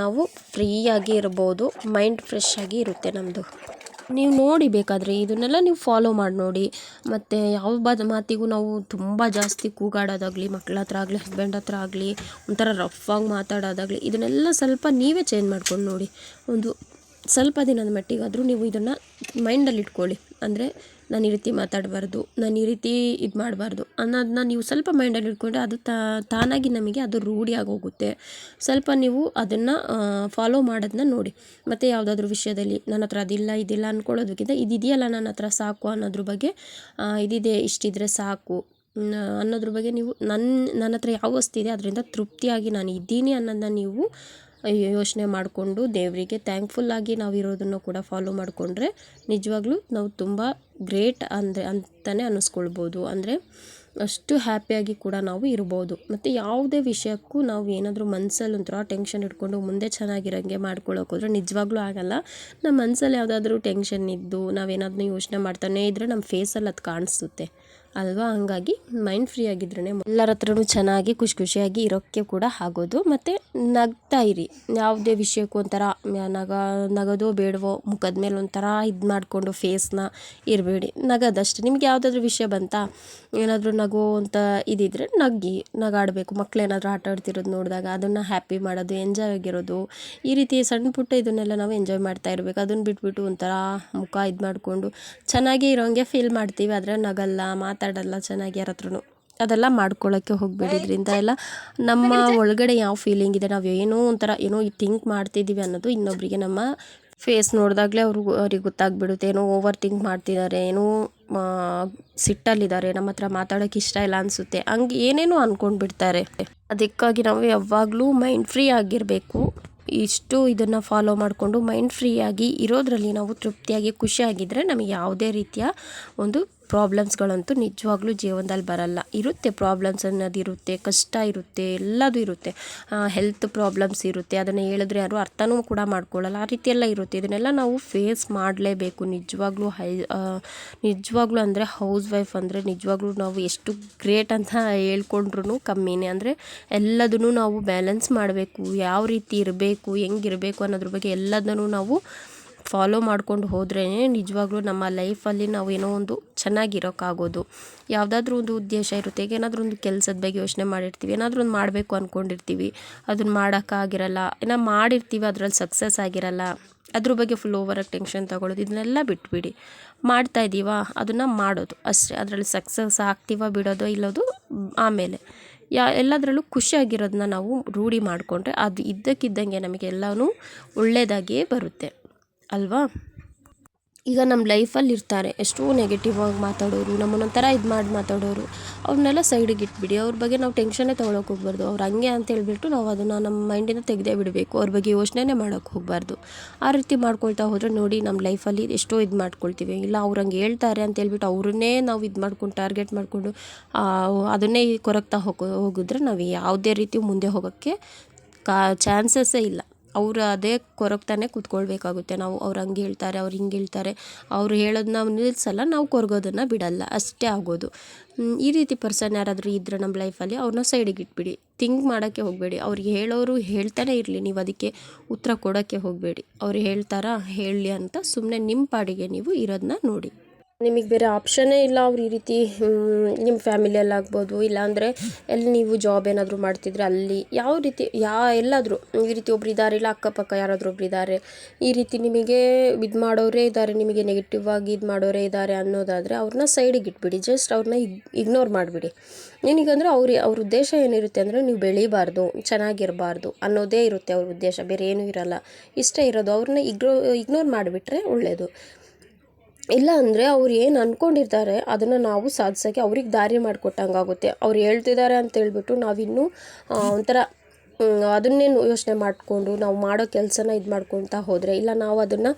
ನಾವು ಫ್ರೀಯಾಗಿ ಇರ್ಬೋದು ಮೈಂಡ್ ಫ್ರೆಶ್ ಆಗಿ ಇರುತ್ತೆ ನಮ್ಮದು ನೀವು ನೋಡಿ ಬೇಕಾದರೆ ಇದನ್ನೆಲ್ಲ ನೀವು ಫಾಲೋ ಮಾಡಿ ನೋಡಿ. ಮತ್ತು ಯಾವ ಬದ ಮಾತಿಗೂ ನಾವು ತುಂಬ ಜಾಸ್ತಿ ಕೂಗಾಡೋದಾಗಲಿ, ಮಕ್ಳ ಹತ್ರ ಆಗಲಿ ಹಸ್ಬೆಂಡ್ ಹತ್ರ ಆಗಲಿ, ಒಂಥರ ರಫಾಗಿ ಮಾತಾಡೋದಾಗಲಿ, ಇದನ್ನೆಲ್ಲ ಸ್ವಲ್ಪ ನೀವೇ ಚೇಂಜ್ ಮಾಡ್ಕೊಂಡು ನೋಡಿ. ಒಂದು ಸ್ವಲ್ಪ ದಿನದ ಮಟ್ಟಿಗಾದರೂ ನೀವು ಇದನ್ನು ಮೈಂಡಲ್ಲಿ ಇಟ್ಕೊಳ್ಳಿ. ಅಂದರೆ ನಾನು ಈ ರೀತಿ ಮಾತಾಡಬಾರ್ದು, ನಾನು ಈ ರೀತಿ ಇದು ಮಾಡಬಾರ್ದು ಅನ್ನೋದನ್ನ ನೀವು ಸ್ವಲ್ಪ ಮೈಂಡಲ್ಲಿ ಇಟ್ಕೊಂಡ್ರೆ ಅದು ತಾನಾಗಿ ನಮಗೆ ಅದು ರೂಢಿಯಾಗಿ ಹೋಗುತ್ತೆ ಸ್ವಲ್ಪ ನೀವು ಅದನ್ನು ಫಾಲೋ ಮಾಡೋದನ್ನ ನೋಡಿ. ಮತ್ತು ಯಾವುದಾದ್ರೂ ವಿಷಯದಲ್ಲಿ ನನ್ನ ಹತ್ರ ಅದಿಲ್ಲ, ಇದಿಲ್ಲ ಅಂದ್ಕೊಳ್ಳೋದಕ್ಕಿಂತ ಇದಿದೆಯಲ್ಲ ನನ್ನ ಹತ್ರ ಸಾಕು ಅನ್ನೋದ್ರ ಬಗ್ಗೆ ಇದಿದೆ, ಇಷ್ಟಿದ್ರೆ ಸಾಕು ಅನ್ನೋದ್ರ ಬಗ್ಗೆ ನೀವು ನನ್ನ ನನ್ನ ಹತ್ರ ಯಾವ ವಸ್ತು ಇದೆ ಅದರಿಂದ ತೃಪ್ತಿಯಾಗಿ ನಾನು ಇದ್ದೀನಿ ಅನ್ನೋದನ್ನ ನೀವು ಯೋಚನೆ ಮಾಡಿಕೊಂಡು ದೇವರಿಗೆ ಥ್ಯಾಂಕ್ಫುಲ್ಲಾಗಿ ನಾವು ಇರೋದನ್ನು ಕೂಡ ಫಾಲೋ ಮಾಡಿಕೊಂಡ್ರೆ ನಿಜವಾಗ್ಲೂ ನಾವು ತುಂಬ ಗ್ರೇಟ್ ಅಂದರೆ ಅಂತಲೇ ಅನ್ನಿಸ್ಕೊಳ್ಬೋದು ಅಂದರೆ ಅಷ್ಟು ಹ್ಯಾಪಿಯಾಗಿ ಕೂಡ ನಾವು ಇರ್ಬೋದು. ಮತ್ತು ಯಾವುದೇ ವಿಷಯಕ್ಕೂ ನಾವು ಏನಾದರೂ ಮನಸ್ಸಲ್ಲಿ ಒಂಥರ ಟೆನ್ಷನ್ ಇಟ್ಕೊಂಡು ಮುಂದೆ ಚೆನ್ನಾಗಿರೋಂಗೆ ಮಾಡ್ಕೊಳ್ಳೋಕೆ ಹೋದ್ರೆ ನಿಜವಾಗ್ಲೂ ಆಗಲ್ಲ. ನಮ್ಮ ಮನಸ್ಸಲ್ಲಿ ಯಾವುದಾದ್ರೂ ಟೆನ್ಷನ್ ಇದ್ದು ನಾವೇನಾದ್ರೂ ಯೋಚನೆ ಮಾಡ್ತಾನೆ ಇದ್ದರೆ ನಮ್ಮ ಫೇಸಲ್ಲಿ ಅದು ಕಾಣಿಸುತ್ತೆ. ಅಲ್ವಾ? ಹಂಗಾಗಿ ಮೈಂಡ್ ಫ್ರೀ ಆಗಿದ್ರೇ ಎಲ್ಲರ ಹತ್ರನೂ ಚೆನ್ನಾಗಿ ಖುಷಿ ಖುಷಿಯಾಗಿ ಇರೋಕ್ಕೆ ಕೂಡ ಆಗೋದು. ಮತ್ತು ನಗ್ತಾ ಇರಿ. ಯಾವುದೇ ವಿಷಯಕ್ಕೂ ಒಂಥರ ನಗ, ನಗೋದೋ ಬೇಡವೋ ಮುಖದ ಮೇಲೆ ಒಂಥರ ಇದು ಮಾಡಿಕೊಂಡು ಫೇಸ್ನ ಇರಬೇಡಿ. ನಗೋದಷ್ಟೇ. ನಿಮ್ಗೆ ಯಾವುದಾದ್ರೂ ವಿಷಯ ಬಂತಾ? ಏನಾದರೂ ನಗೋ ಅಂತ ಇದಿದ್ರೆ ನಗ್ಗಿ, ನಗಾಡಬೇಕು. ಮಕ್ಕಳು ಏನಾದರೂ ಆಟ ಆಡ್ತಿರೋದು ನೋಡಿದಾಗ ಅದನ್ನು ಹ್ಯಾಪಿ ಮಾಡೋದು ಎಂಜಾಯ್ ಆಗಿರೋದು. ಈ ರೀತಿ ಸಣ್ಣ ಪುಟ್ಟ ಇದನ್ನೆಲ್ಲ ನಾವು ಎಂಜಾಯ್ ಮಾಡ್ತಾ ಇರಬೇಕು. ಅದನ್ನು ಬಿಟ್ಬಿಟ್ಟು ಒಂಥರ ಮುಖ ಇದು ಮಾಡಿಕೊಂಡು ಚೆನ್ನಾಗಿ ಇರೋಂಗೆ ಫೀಲ್ ಮಾಡ್ತೀವಿ. ಆದರೆ ನಗಲ್ಲ ಮಾತಾಡಲ್ಲ ಚೆನ್ನಾಗಿ ಹತ್ರನು ಅದೆಲ್ಲ ಮಾಡ್ಕೊಳ್ಳೋಕ್ಕೆ ಹೋಗಬೇಡಿ ಎಲ್ಲ ನಮ್ಮ ಒಳಗಡೆ ಯಾವ ಫೀಲಿಂಗ್ ಇದೆ, ನಾವು ಏನೋ ಒಂಥರ ಏನೋ ಥಿಂಕ್ ಮಾಡ್ತಿದ್ದೀವಿ ಅನ್ನೋದು ಇನ್ನೊಬ್ಬರಿಗೆ ನಮ್ಮ ಫೇಸ್ ನೋಡಿದಾಗಲೇ ಅವ್ರಿಗೆ ಅವ್ರಿಗೆ ಗೊತ್ತಾಗ್ಬಿಡುತ್ತೆ. ಏನೋ ಓವರ್ ಥಿಂಕ್ ಮಾಡ್ತಿದ್ದಾರೆ ಏನೋ ಸಿಟ್ಟಲ್ಲಿದ್ದಾರೆ ನಮ್ಮ ಹತ್ರ ಮಾತಾಡೋಕ್ಕೆ ಇಷ್ಟ ಇಲ್ಲ ಅನಿಸುತ್ತೆ. ಹಂಗೆ ಏನೇನೋ ಅಂದ್ಕೊಂಡು ಬಿಡ್ತಾರೆ ಅದಕ್ಕಾಗಿ ನಾವು ಯಾವಾಗಲೂ ಮೈಂಡ್ ಫ್ರೀ ಆಗಿರಬೇಕು. ಇಷ್ಟು ಇದನ್ನು ಫಾಲೋ ಮಾಡಿಕೊಂಡು ಮೈಂಡ್ ಫ್ರೀಯಾಗಿ ಇರೋದ್ರಲ್ಲಿ ನಾವು ತೃಪ್ತಿಯಾಗಿ ಖುಷಿಯಾಗಿದ್ದರೆ ನಮಗೆ ಯಾವುದೇ ರೀತಿಯ ಒಂದು ಪ್ರಾಬ್ಲಮ್ಸ್ಗಳಂತೂ ನಿಜವಾಗ್ಲೂ ಜೀವನದಲ್ಲಿ ಬರಲ್ಲ. ಇರುತ್ತೆ ಪ್ರಾಬ್ಲಮ್ಸ್ ಅನ್ನೋದು ಇರುತ್ತೆ, ಕಷ್ಟ ಇರುತ್ತೆ, ಎಲ್ಲದೂ ಇರುತ್ತೆ. ಹೆಲ್ತ್ ಪ್ರಾಬ್ಲಮ್ಸ್ ಇರುತ್ತೆ. ಅದನ್ನು ಹೇಳಿದ್ರೆ ಯಾರು ಅರ್ಥನೂ ಕೂಡ ಮಾಡ್ಕೊಳ್ಳಲ್ಲ. ಆ ರೀತಿ ಎಲ್ಲ ಇರುತ್ತೆ. ಇದನ್ನೆಲ್ಲ ನಾವು ಫೇಸ್ ಮಾಡಲೇಬೇಕು. ನಿಜವಾಗ್ಲೂ ಹೈ ನಿಜವಾಗ್ಲೂ ಅಂದರೆ ಹೌಸ್ ವೈಫ್ ಅಂದರೆ ನಿಜವಾಗ್ಲೂ ನಾವು ಎಷ್ಟು ಗ್ರೇಟ್ ಅಂತ ಹೇಳ್ಕೊಂಡ್ರು ಕಮ್ಮಿನೇ. ಅಂದರೆ ಎಲ್ಲದನ್ನು ನಾವು ಬ್ಯಾಲೆನ್ಸ್ ಮಾಡಬೇಕು. ಯಾವ ರೀತಿ ಇರಬೇಕು, ಹೆಂಗಿರಬೇಕು ಅನ್ನೋದ್ರ ಬಗ್ಗೆ ಎಲ್ಲದನ್ನು ನಾವು ಫಾಲೋ ಮಾಡ್ಕೊಂಡು ಹೋದ್ರೇ ನಿಜವಾಗ್ಲೂ ನಮ್ಮ ಲೈಫಲ್ಲಿ ನಾವು ಏನೋ ಒಂದು ಚೆನ್ನಾಗಿರೋಕ್ಕಾಗೋದು ಯಾವುದಾದ್ರೂ ಒಂದು ಉದ್ದೇಶ ಇರುತ್ತೆ. ಈಗ ಏನಾದರೂ ಒಂದು ಕೆಲಸದ ಬಗ್ಗೆ ಯೋಚನೆ ಮಾಡಿರ್ತೀವಿ. ಏನಾದರೂ ಒಂದು ಮಾಡಬೇಕು ಅಂದ್ಕೊಂಡಿರ್ತೀವಿ ಅದನ್ನು ಮಾಡೋಕ್ಕಾಗಿರಲ್ಲ ಏನ ಮಾಡಿರ್ತೀವಿ ಅದರಲ್ಲಿ ಸಕ್ಸಸ್ ಆಗಿರಲ್ಲ. ಅದ್ರ ಬಗ್ಗೆ ಫುಲ್ ಓವರಾಗಿ ಟೆನ್ಷನ್ ತಗೊಳ್ಳೋದು. ಇದನ್ನೆಲ್ಲ ಬಿಟ್ಬಿಡಿ. ಮಾಡ್ತಾ ಇದ್ದೀವಾ ಅದನ್ನು ಮಾಡೋದು ಅಷ್ಟೇ. ಅದರಲ್ಲಿ ಸಕ್ಸಸ್ ಆಗ್ತೀವ ಬಿಡೋದು ಇಲ್ಲೋದು ಆಮೇಲೆ. ಯಾ, ಎಲ್ಲದರಲ್ಲೂ ಖುಷಿಯಾಗಿರೋದನ್ನ ನಾವು ರೂಢಿ ಮಾಡಿಕೊಂಡ್ರೆ ಅದು ಇದ್ದಕ್ಕಿದ್ದಂಗೆ ನಮಗೆ ಎಲ್ಲವೂ ಒಳ್ಳೆಯದಾಗಿಯೇ ಬರುತ್ತೆ. ಅಲ್ವಾ? ಈಗ ನಮ್ಮ ಲೈಫಲ್ಲಿ ಇರ್ತಾರೆ. ಎಷ್ಟೋ ನೆಗೆಟಿವ್ ಆಗಿ ಮಾತಾಡೋರು ನಮ್ಮನ್ನೊಂಥರ ಇದು ಮಾಡಿ ಮಾತಾಡೋರು. ಅವ್ರನ್ನೆಲ್ಲ ಸೈಡಿಗೆ ಇಟ್ಬಿಡಿ. ಅವ್ರ ಬಗ್ಗೆ ನಾವು ಟೆನ್ಷನ್ನೇ ತೊಗೊಳಕ್ಕೆ ಹೋಗ್ಬಾರ್ದು. ಅವ್ರು ಹಂಗೆ ಅಂತ ಹೇಳಿಬಿಟ್ಟು ನಾವು ಅದನ್ನು ನಮ್ಮ ಮೈಂಡಿಂದ ತೆಗೆದೇ ಬಿಡಬೇಕು. ಅವ್ರ ಬಗ್ಗೆ ಯೋಚನೆನೇ ಮಾಡೋಕ್ಕೆ ಹೋಗಬಾರ್ದು. ಆ ರೀತಿ ಮಾಡ್ಕೊಳ್ತಾ ಹೋದರೆ ನೋಡಿ ನಮ್ಮ ಲೈಫಲ್ಲಿ ಎಷ್ಟೋ ಇದು ಮಾಡ್ಕೊಳ್ತೀವಿ. ಇಲ್ಲ, ಅವ್ರು ಹಂಗೆ ಹೇಳ್ತಾರೆ ಅಂತ ಹೇಳ್ಬಿಟ್ಟು ಅವ್ರನ್ನೇ ನಾವು ಇದು ಮಾಡ್ಕೊಂಡು ಟಾರ್ಗೆಟ್ ಮಾಡಿಕೊಂಡು ಅದನ್ನೇ ಕೊರಗ್ತಾ ಹೋಗೋ, ಹೋಗಿದ್ರೆ ನಾವು ಯಾವುದೇ ರೀತಿ ಮುಂದೆ ಹೋಗೋಕ್ಕೆ ಕಾ ಚಾನ್ಸಸ್ಸೇ ಇಲ್ಲ. ಅವರು ಅದೇ ಕೊರಗ್ತಾನೆ ಕೂತ್ಕೊಳ್ಬೇಕಾಗುತ್ತೆ. ನಾವು ಅವ್ರು ಹಂಗೆ ಹೇಳ್ತಾರೆ, ಅವ್ರು ಹಿಂಗೆ ಹೇಳ್ತಾರೆ. ಅವ್ರು ಹೇಳೋದನ್ನ ನಿಲ್ಲಿಸಲ್ಲ ನಾವು ಕೊರಗೋದನ್ನು ಬಿಡಲ್ಲ. ಅಷ್ಟೇ ಆಗೋದು. ಈ ರೀತಿ ಪರ್ಸನ್ ಯಾರಾದರೂ ಇದ್ದರೆ ನಮ್ಮ ಲೈಫಲ್ಲಿ ಅವ್ರನ್ನ ಸೈಡಿಗೆ ಇಟ್ಬಿಡಿ. ಥಿಂಕ್ ಮಾಡೋಕ್ಕೆ ಹೋಗಬೇಡಿ. ಅವ್ರಿಗೆ ಹೇಳೋರು ಹೇಳ್ತಾನೆ ಇರಲಿ. ನೀವು ಅದಕ್ಕೆ ಉತ್ತರ ಕೊಡೋಕ್ಕೆ ಹೋಗಬೇಡಿ. ಅವ್ರು ಹೇಳ್ತಾರಾ, ಹೇಳಲಿ ಅಂತ ಸುಮ್ಮನೆ ನಿಮ್ಮ ಪಾಡಿಗೆ ನೀವು ಇರೋದನ್ನ ನೋಡಿ. ನಿಮಗೆ ಬೇರೆ ಆಪ್ಷನ್ನೇ ಇಲ್ಲ ಅವ್ರು ಈ ರೀತಿ ನಿಮ್ಮ ಫ್ಯಾಮಿಲಿಯಲ್ಲಾಗ್ಬೋದು ಇಲ್ಲಾಂದರೆ ಎಲ್ಲಿ ನೀವು ಜಾಬ್ ಏನಾದರೂ ಮಾಡ್ತಿದ್ರೆ ಅಲ್ಲಿ ಯಾವ ರೀತಿ, ಯಾ, ಎಲ್ಲಾದರೂ, ಈ ರೀತಿ ಒಬ್ರು ಇದ್ದಾರೆ ಇಲ್ಲ ಅಕ್ಕಪಕ್ಕ ಯಾರಾದರೂ ಒಬ್ರು ಇದ್ದಾರೆ ಈ ರೀತಿ ನಿಮಗೆ ಇದು ಮಾಡೋರೇ ಇದ್ದಾರೆ ನಿಮಗೆ ನೆಗೆಟಿವ್ ಆಗಿ ಇದು ಮಾಡೋರೇ ಇದ್ದಾರೆ ಅನ್ನೋದಾದರೆ ಅವ್ರನ್ನ ಸೈಡಿಗೆ ಇಟ್ಬಿಡಿ ಜಸ್ಟ್ ಅವ್ರನ್ನ ಇಗ್ನೋರ್ ಮಾಡಿಬಿಡಿ. ಅಂದರೆ ಅವ್ರ ಅವ್ರ ಉದ್ದೇಶ ಏನಿರುತ್ತೆ ಅಂದರೆ ನೀವು ಬೆಳಿಬಾರ್ದು, ಚೆನ್ನಾಗಿರಬಾರ್ದು ಅನ್ನೋದೇ ಇರುತ್ತೆ ಅವ್ರ ಉದ್ದೇಶ, ಬೇರೆ ಏನೂ ಇರಲ್ಲ. ಇಷ್ಟ ಇರೋದು ಅವ್ರನ್ನ ಇಗ್ನೋ ಇಗ್ನೋರ್ ಮಾಡಿಬಿಟ್ರೆ ಒಳ್ಳೆಯದು ಇಲ್ಲ ಅಂದರೆ ಅವ್ರು ಏನು ಅಂದ್ಕೊಂಡಿರ್ತಾರೆ ಅದನ್ನು ನಾವು ಸಾಧಿಸೋಕ್ಕೆ ಅವ್ರಿಗೆ ದಾರಿ ಮಾಡಿಕೊಟ್ಟಂಗಾಗುತ್ತೆ. ಅವ್ರು ಹೇಳ್ತಿದ್ದಾರೆ ಅಂತ ಹೇಳ್ಬಿಟ್ಟು ನಾವಿನ್ನೂ ಒಂಥರ ಅದನ್ನೇ ಯೋಚನೆ ಮಾಡಿಕೊಂಡು ನಾವು ಮಾಡೋ ಕೆಲಸನ ಇದು ಮಾಡ್ಕೊತಾ ಹೋದರೆ, ಇಲ್ಲ ನಾವು ಅದನ್ನು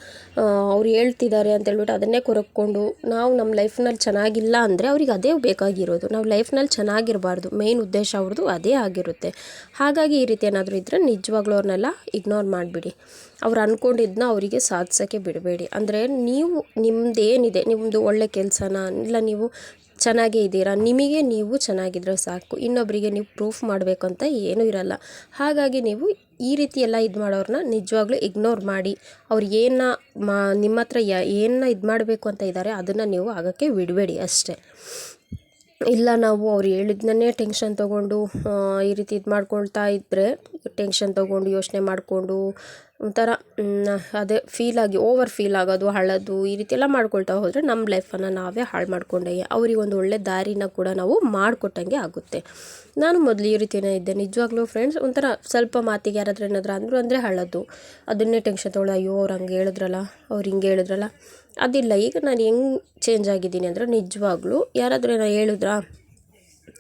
ಅವ್ರು ಹೇಳ್ತಿದ್ದಾರೆ ಅಂತ ಹೇಳ್ಬಿಟ್ಟು ಅದನ್ನೇ ಕೊರಕ್ಕೊಂಡು, ನಾವು ನಮ್ಮ ಲೈಫ್ನಲ್ಲಿ ಚೆನ್ನಾಗಿಲ್ಲ ಅಂದರೆ ಅವ್ರಿಗೆ ಅದೇ ಬೇಕಾಗಿರೋದು. ನಾವು ಲೈಫ್ನಲ್ಲಿ ಚೆನ್ನಾಗಿರಬಾರ್ದು. ಮೇಯ್ನ್ ಉದ್ದೇಶ ಅವ್ರದ್ದು ಅದೇ ಆಗಿರುತ್ತೆ. ಹಾಗಾಗಿ ಈ ರೀತಿ ಏನಾದರೂ ಇದ್ದರೆ ನಿಜವಾಗ್ಲೂ ಅವ್ರನ್ನೆಲ್ಲ ಇಗ್ನೋರ್ ಮಾಡಿಬಿಡಿ. ಅವ್ರು ಅಂದ್ಕೊಂಡಿದ್ದನ್ನ ಅವರಿಗೆ ಸಾಧಿಸೋಕ್ಕೆ ಬಿಡಬೇಡಿ. ಅಂದರೆ ನೀವು ನಿಮ್ಮದೇನಿದೆ ನಿಮ್ಮದು ಒಳ್ಳೆ ಕೆಲಸನ, ಇಲ್ಲ ನೀವು ಚೆನ್ನಾಗೇ ಇದ್ದೀರಾ? ನಿಮಗೆ ನೀವು ಚೆನ್ನಾಗಿದ್ರೆ ಸಾಕು. ಇನ್ನೊಬ್ಬರಿಗೆ ನೀವು ಪ್ರೂಫ್ ಮಾಡಬೇಕು ಅಂತ ಏನೂ ಇರಲ್ಲ. ಹಾಗಾಗಿ ನೀವು ಈ ರೀತಿ ಎಲ್ಲ ಇದು ಮಾಡೋರನ್ನ ನಿಜವಾಗ್ಲೂ ಇಗ್ನೋರ್ ಮಾಡಿ. ಅವ್ರು ಏನ ಮಾ ನಿಮ್ಮ ಹತ್ರ ಏನ ಇದು ಮಾಡಬೇಕು ಅಂತ ಇದ್ದಾರೆ ಅದನ್ನು ನೀವು ಆಗೋಕ್ಕೆ ಬಿಡಬೇಡಿ ಅಷ್ಟೇ. ಇಲ್ಲ ನಾವು ಅವ್ರು ಹೇಳಿದ್ನೇ ಟೆನ್ಷನ್ ತೊಗೊಂಡು ಈ ರೀತಿ ಇದು ಮಾಡ್ಕೊಳ್ತಾ ಇದ್ದರೆ ಟೆನ್ಷನ್ ತೊಗೊಂಡು ಯೋಚನೆ ಮಾಡಿಕೊಂಡು ಒಂಥರ ಅದೇ ಫೀಲಾಗಿ ಓವರ್ ಫೀಲ್ ಆಗೋದು ಅಳೋದು ಈ ರೀತಿ ಎಲ್ಲ ಮಾಡ್ಕೊಳ್ತಾ ಹೋದರೆ ನಮ್ಮ ಲೈಫನ್ನು ನಾವೇ ಹಾಳು ಮಾಡ್ಕೊಂಡಂಗೆ ಅವರಿಗೊಂದು ಒಳ್ಳೆ ದಾರಿನ ಕೂಡ ನಾವು ಮಾಡಿಕೊಟ್ಟಂಗೆ ಆಗುತ್ತೆ. ನಾನು ಮೊದಲು ಈ ರೀತಿಯೇ ಇದ್ದೆ. ನಿಜವಾಗ್ಲೂ ಫ್ರೆಂಡ್ಸ್ ಒಂಥರ ಸ್ವಲ್ಪ ಮಾತಿಗೆ ಯಾರಾದ್ರೂ ಏನಾದರೂ ಅಂದರು ಅಂದರೆ ಅಳೋದು ಅದನ್ನೇ ಟೆನ್ಷನ್ ತೊಗೊಳ ಅಯ್ಯೋ, ಅವ್ರು ಹಂಗೆ ಹೇಳಿದ್ರಲ್ಲ, ಅವ್ರು ಹಿಂಗೆ ಹೇಳಿದ್ರಲ್ಲ. ಅದಿಲ್ಲ. ಈಗ ನಾನು ಹೆಂಗೆ ಚೇಂಜ್ ಆಗಿದ್ದೀನಿ ಅಂದರೆ ನಿಜವಾಗ್ಲೂ ಯಾರಾದರೂ ಏನೋ ಹೇಳಿದ್ರಾ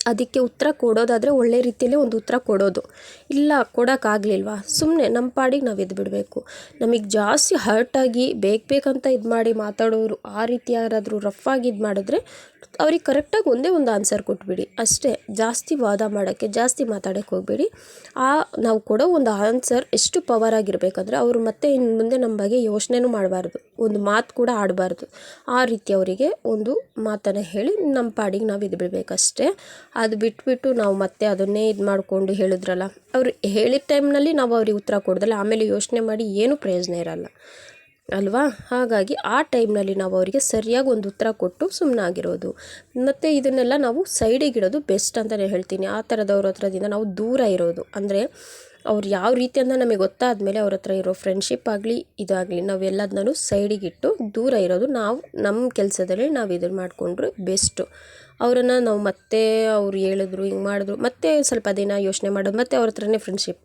ಅದಕ್ಕೆ ಉತ್ತರ ಕೊಡೋದಾದರೆ ಒಳ್ಳೆ ರೀತಿಯಲ್ಲಿ ಒಂದು ಉತ್ತರ ಕೊಡೋದು. ಇಲ್ಲ, ಕೊಡೋಕ್ಕಾಗಲಿಲ್ವಾ? ಸುಮ್ಮನೆ ನಮ್ಮ ಪಾಡಿಗೆ ನಾವು ಎದ್ದು ಬಿಡಬೇಕು. ನಮಗೆ ಜಾಸ್ತಿ ಹರ್ಟಾಗಿ ಬೇಕು ಬೇಕಂತ ಇದು ಮಾಡಿ ಮಾತಾಡೋರು ಆ ರೀತಿ ಯಾರಾದರೂ ರಫ್ ಆಗಿ ಇದು ಮಾಡಿದ್ರೆ ಅವ್ರಿಗೆ ಕರೆಕ್ಟಾಗಿ ಒಂದೇ ಒಂದು ಆನ್ಸರ್ ಕೊಟ್ಬಿಡಿ. ಅಷ್ಟೇ, ಜಾಸ್ತಿ ವಾದ ಮಾಡೋಕ್ಕೆ, ಜಾಸ್ತಿ ಮಾತಾಡೋಕ್ಕೆ ಹೋಗಬೇಡಿ. ಆ, ನಾವು ಕೊಡೋ ಒಂದು ಆನ್ಸರ್ ಎಷ್ಟು ಪವರ್ ಆಗಿರಬೇಕಂದ್ರೆ ಅವರು ಮತ್ತೆ ಇನ್ನು ಮುಂದೆ ನಮ್ಮ ಬಗ್ಗೆ ಯೋಚನೆನೂ ಮಾಡಬಾರ್ದು. ಒಂದು ಮಾತು ಕೂಡ ಆಡಬಾರ್ದು. ಆ ರೀತಿ ಅವರಿಗೆ ಒಂದು ಮಾತನ್ನು ಹೇಳಿ ನಮ್ಮ ಪಾಡಿಗೆ ನಾವು ಇದು ಬಿಡಬೇಕಷ್ಟೇ. ಅದು ಬಿಟ್ಬಿಟ್ಟು ನಾವು ಮತ್ತೆ ಅದನ್ನೇ ಇದು ಮಾಡಿಕೊಂಡು ಹೇಳಿದ್ರಲ್ಲ, ಅವರು ಹೇಳಿದ ಟೈಮ್ನಲ್ಲಿ ನಾವು ಅವ್ರಿಗೆ ಉತ್ತರ ಕೊಡ್ದಲ್ಲ. ಆಮೇಲೆ ಯೋಚನೆ ಮಾಡಿ ಏನೂ ಪ್ರಯೋಜನ ಇರಲ್ಲ. ಅಲ್ವಾ? ಹಾಗಾಗಿ ಆ ಟೈಮ್ನಲ್ಲಿ ನಾವು ಅವರಿಗೆ ಸರಿಯಾಗಿ ಒಂದು ಉತ್ತರ ಕೊಟ್ಟು ಸುಮ್ಮನಾಗಿರೋದು ಮತ್ತು ಇದನ್ನೆಲ್ಲ ನಾವು ಸೈಡಿಗಿಡೋದು ಬೆಸ್ಟ್ ಅಂತಲೇ ಹೇಳ್ತೀನಿ. ಆ ಥರದವ್ರ ಹತ್ರದಿಂದ ನಾವು ದೂರ ಇರೋದು. ಅಂದರೆ ಅವ್ರು ಯಾವ ರೀತಿ ಅಂತ ನಮಗೆ ಗೊತ್ತಾದ ಮೇಲೆ ಅವ್ರ ಹತ್ರ ಇರೋ ಫ್ರೆಂಡ್ಶಿಪ್ ಆಗಲಿ, ಇದಾಗಲಿ ನಾವು ಎಲ್ಲದನ್ನೂ ಸೈಡಿಗಿಟ್ಟು ದೂರ ಇರೋದು ನಾವು, ನಮ್ಮ ಕೆಲಸದಲ್ಲಿ ನಾವು ಇದನ್ನು ಮಾಡಿಕೊಂಡ್ರೆ ಬೆಸ್ಟು. ಅವರನ್ನು ನಾವು ಮತ್ತೆ ಅವ್ರು ಹೇಳಿದ್ರು, ಹಿಂಗೆ ಮಾಡಿದ್ರು, ಮತ್ತೆ ಸ್ವಲ್ಪ ದಿನ ಯೋಚನೆ ಮಾಡೋದು, ಮತ್ತೆ ಅವ್ರ ಹತ್ರನೇ ಫ್ರೆಂಡ್ಶಿಪ್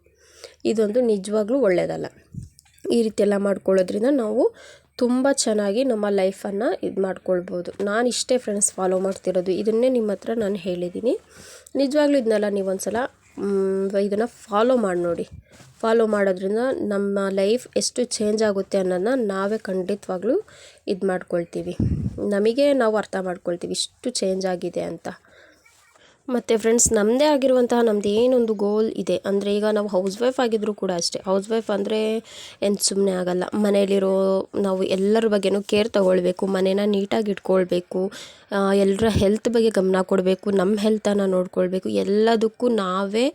ಇದೊಂದು ನಿಜವಾಗ್ಲೂ ಒಳ್ಳೆಯದಲ್ಲ ಈ ರೀತಿ ಎಲ್ಲ ಮಾಡ್ಕೊಳ್ಳೋದ್ರಿಂದ ನಾವು ತುಂಬ ಚೆನ್ನಾಗಿ ನಮ್ಮ ಲೈಫನ್ನು ಇದು ಮಾಡ್ಕೊಳ್ಬೋದು. ನಾನು ಇಷ್ಟೇ ಫ್ರೆಂಡ್ಸ್ ಫಾಲೋ ಮಾಡ್ತಿರೋದು. ಇದನ್ನೇ ನಿಮ್ಮ ಹತ್ರ ನಾನು ಹೇಳಿದ್ದೀನಿ. ನಿಜವಾಗ್ಲೂ ಇದನ್ನೆಲ್ಲ ನೀವೊಂದ್ಸಲ ಇದನ್ನು ಫಾಲೋ ಮಾಡಿ ನೋಡಿ. ಫಾಲೋ ಮಾಡೋದ್ರಿಂದ ನಮ್ಮ ಲೈಫ್ ಎಷ್ಟು ಚೇಂಜ್ ಆಗುತ್ತೆ ಅನ್ನೋದನ್ನ ನಾವೇ ಖಂಡಿತವಾಗ್ಲೂ ಇದು ಮಾಡ್ಕೊಳ್ತೀವಿ ನಮಗೆ ನಾವು ಅರ್ಥ ಮಾಡ್ಕೊಳ್ತೀವಿ ಇಷ್ಟು ಚೇಂಜ್ ಆಗಿದೆ ಅಂತ. ಮತ್ತು ಫ್ರೆಂಡ್ಸ್ ನಮ್ಮದೇ ಆಗಿರುವಂತಹ ನಮ್ಮದು ಏನೊಂದು ಗೋಲ್ ಇದೆ. ಅಂದರೆ ಈಗ ನಾವು ಹೌಸ್ ವೈಫ್ ಆಗಿದ್ದರೂ ಕೂಡ ಅಷ್ಟೇ. ಹೌಸ್ ವೈಫ್ ಅಂದರೆ ಏನು ಸುಮ್ಮನೆ ಆಗಲ್ಲ. ಮನೆಯಲ್ಲಿರೋ ನಾವು ಎಲ್ಲರ ಬಗ್ಗೆನೂ ಕೇರ್ ತಗೊಳ್ಬೇಕು, ಮನೇನ ನೀಟಾಗಿ ಇಟ್ಕೊಳ್ಬೇಕು. ಎಲ್ಲರ ಹೆಲ್ತ್ ಬಗ್ಗೆ ಗಮನ ಕೊಡಬೇಕು ನಮ್ಮ ಹೆಲ್ತನ್ನು ನೋಡಿಕೊಳ್ಬೇಕು, ಎಲ್ಲದಕ್ಕೂ ನಾವೇ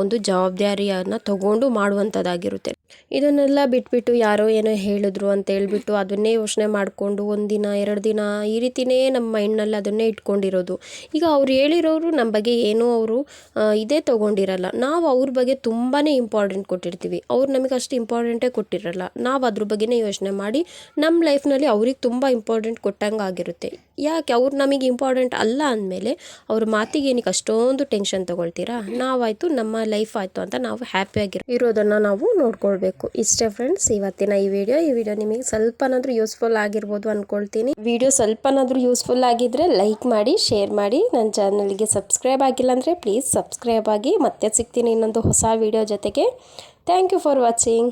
ಒಂದು ಜವಾಬ್ದಾರಿಯನ್ನು ತಗೊಂಡು ಮಾಡುವಂಥದ್ದಾಗಿರುತ್ತೆ. ಇದನ್ನೆಲ್ಲ ಬಿಟ್ಬಿಟ್ಟು ಯಾರೋ ಏನೋ ಹೇಳಿದ್ರು ಅಂತ ಹೇಳ್ಬಿಟ್ಟು ಅದನ್ನೇ ಯೋಚನೆ ಮಾಡಿಕೊಂಡು ಒಂದಿನ ಎರಡು ದಿನ ಈ ರೀತಿಯೇ ನಮ್ಮ ಮೈಂಡ್ನಲ್ಲಿ ಅದನ್ನೇ ಇಟ್ಕೊಂಡಿರೋದು. ಈಗ ಅವ್ರು ಹೇಳಿರೋರು ನಮ್ಮ ಬಗ್ಗೆ ಏನೂ ಅವರು ಇದೇ ತೊಗೊಂಡಿರಲ್ಲ. ನಾವು ಅವ್ರ ಬಗ್ಗೆ ತುಂಬಾ ಇಂಪಾರ್ಟೆಂಟ್ ಕೊಟ್ಟಿರ್ತೀವಿ. ಅವ್ರು ನಮಗೆ ಅಷ್ಟು ಇಂಪಾರ್ಟೆಂಟೇ ಕೊಟ್ಟಿರಲ್ಲ. ನಾವು ಅದ್ರ ಬಗ್ಗೆನೇ ಯೋಚನೆ ಮಾಡಿ ನಮ್ಮ ಲೈಫ್ನಲ್ಲಿ ಅವ್ರಿಗೆ ತುಂಬ ಇಂಪಾರ್ಟೆಂಟ್ ಕೊಟ್ಟಂಗೆ ಆಗಿರುತ್ತೆ. ಯಾಕೆ? ಅವ್ರು ನಮಗೆ ಇಂಪಾರ್ಟೆಂಟ್ ಅಲ್ಲ ಅಂದಮೇಲೆ ಅವ್ರ ಮಾತಿಗೆ ಏನಕ್ಕೆ ಅಷ್ಟೊಂದು ಟೆನ್ಷನ್ ತೊಗೊಳ್ತೀರಾ? ನಾವಾಯಿತು, ನಮ್ಮ ಲೈಫ್ ಆಯಿತು ಅಂತ ನಾವು ಹ್ಯಾಪಿಯಾಗಿರೋ ಇರೋದನ್ನು ನಾವು ನೋಡ್ಕೊಳ್ಬೇಕು. ಇಷ್ಟೇ ಫ್ರೆಂಡ್ಸ್ ಇವತ್ತಿನ ಈ ವಿಡಿಯೋ ಈ ವಿಡಿಯೋ ನಿಮಗೆ ಸ್ವಲ್ಪನಾದರೂ ಯೂಸ್ಫುಲ್ ಆಗಿರ್ಬೋದು ಅಂದ್ಕೊಳ್ತೀನಿ ವಿಡಿಯೋ ಸ್ವಲ್ಪನಾದರೂ ಯೂಸ್ಫುಲ್ ಆಗಿದ್ದರೆ ಲೈಕ್ ಮಾಡಿ ಶೇರ್ ಮಾಡಿ. ನನ್ನ ಚಾನಲ್ಗೆ ಸಬ್ಸ್ಕ್ರೈಬ್ ಆಗಿಲ್ಲ ಅಂದರೆ ಪ್ಲೀಸ್ ಸಬ್ಸ್ಕ್ರೈಬ್ ಆಗಿ. ಮತ್ತೆ ಸಿಗ್ತೀನಿ ಇನ್ನೊಂದು ಹೊಸ ವಿಡಿಯೋ ಜೊತೆಗೆ. Thank you for watching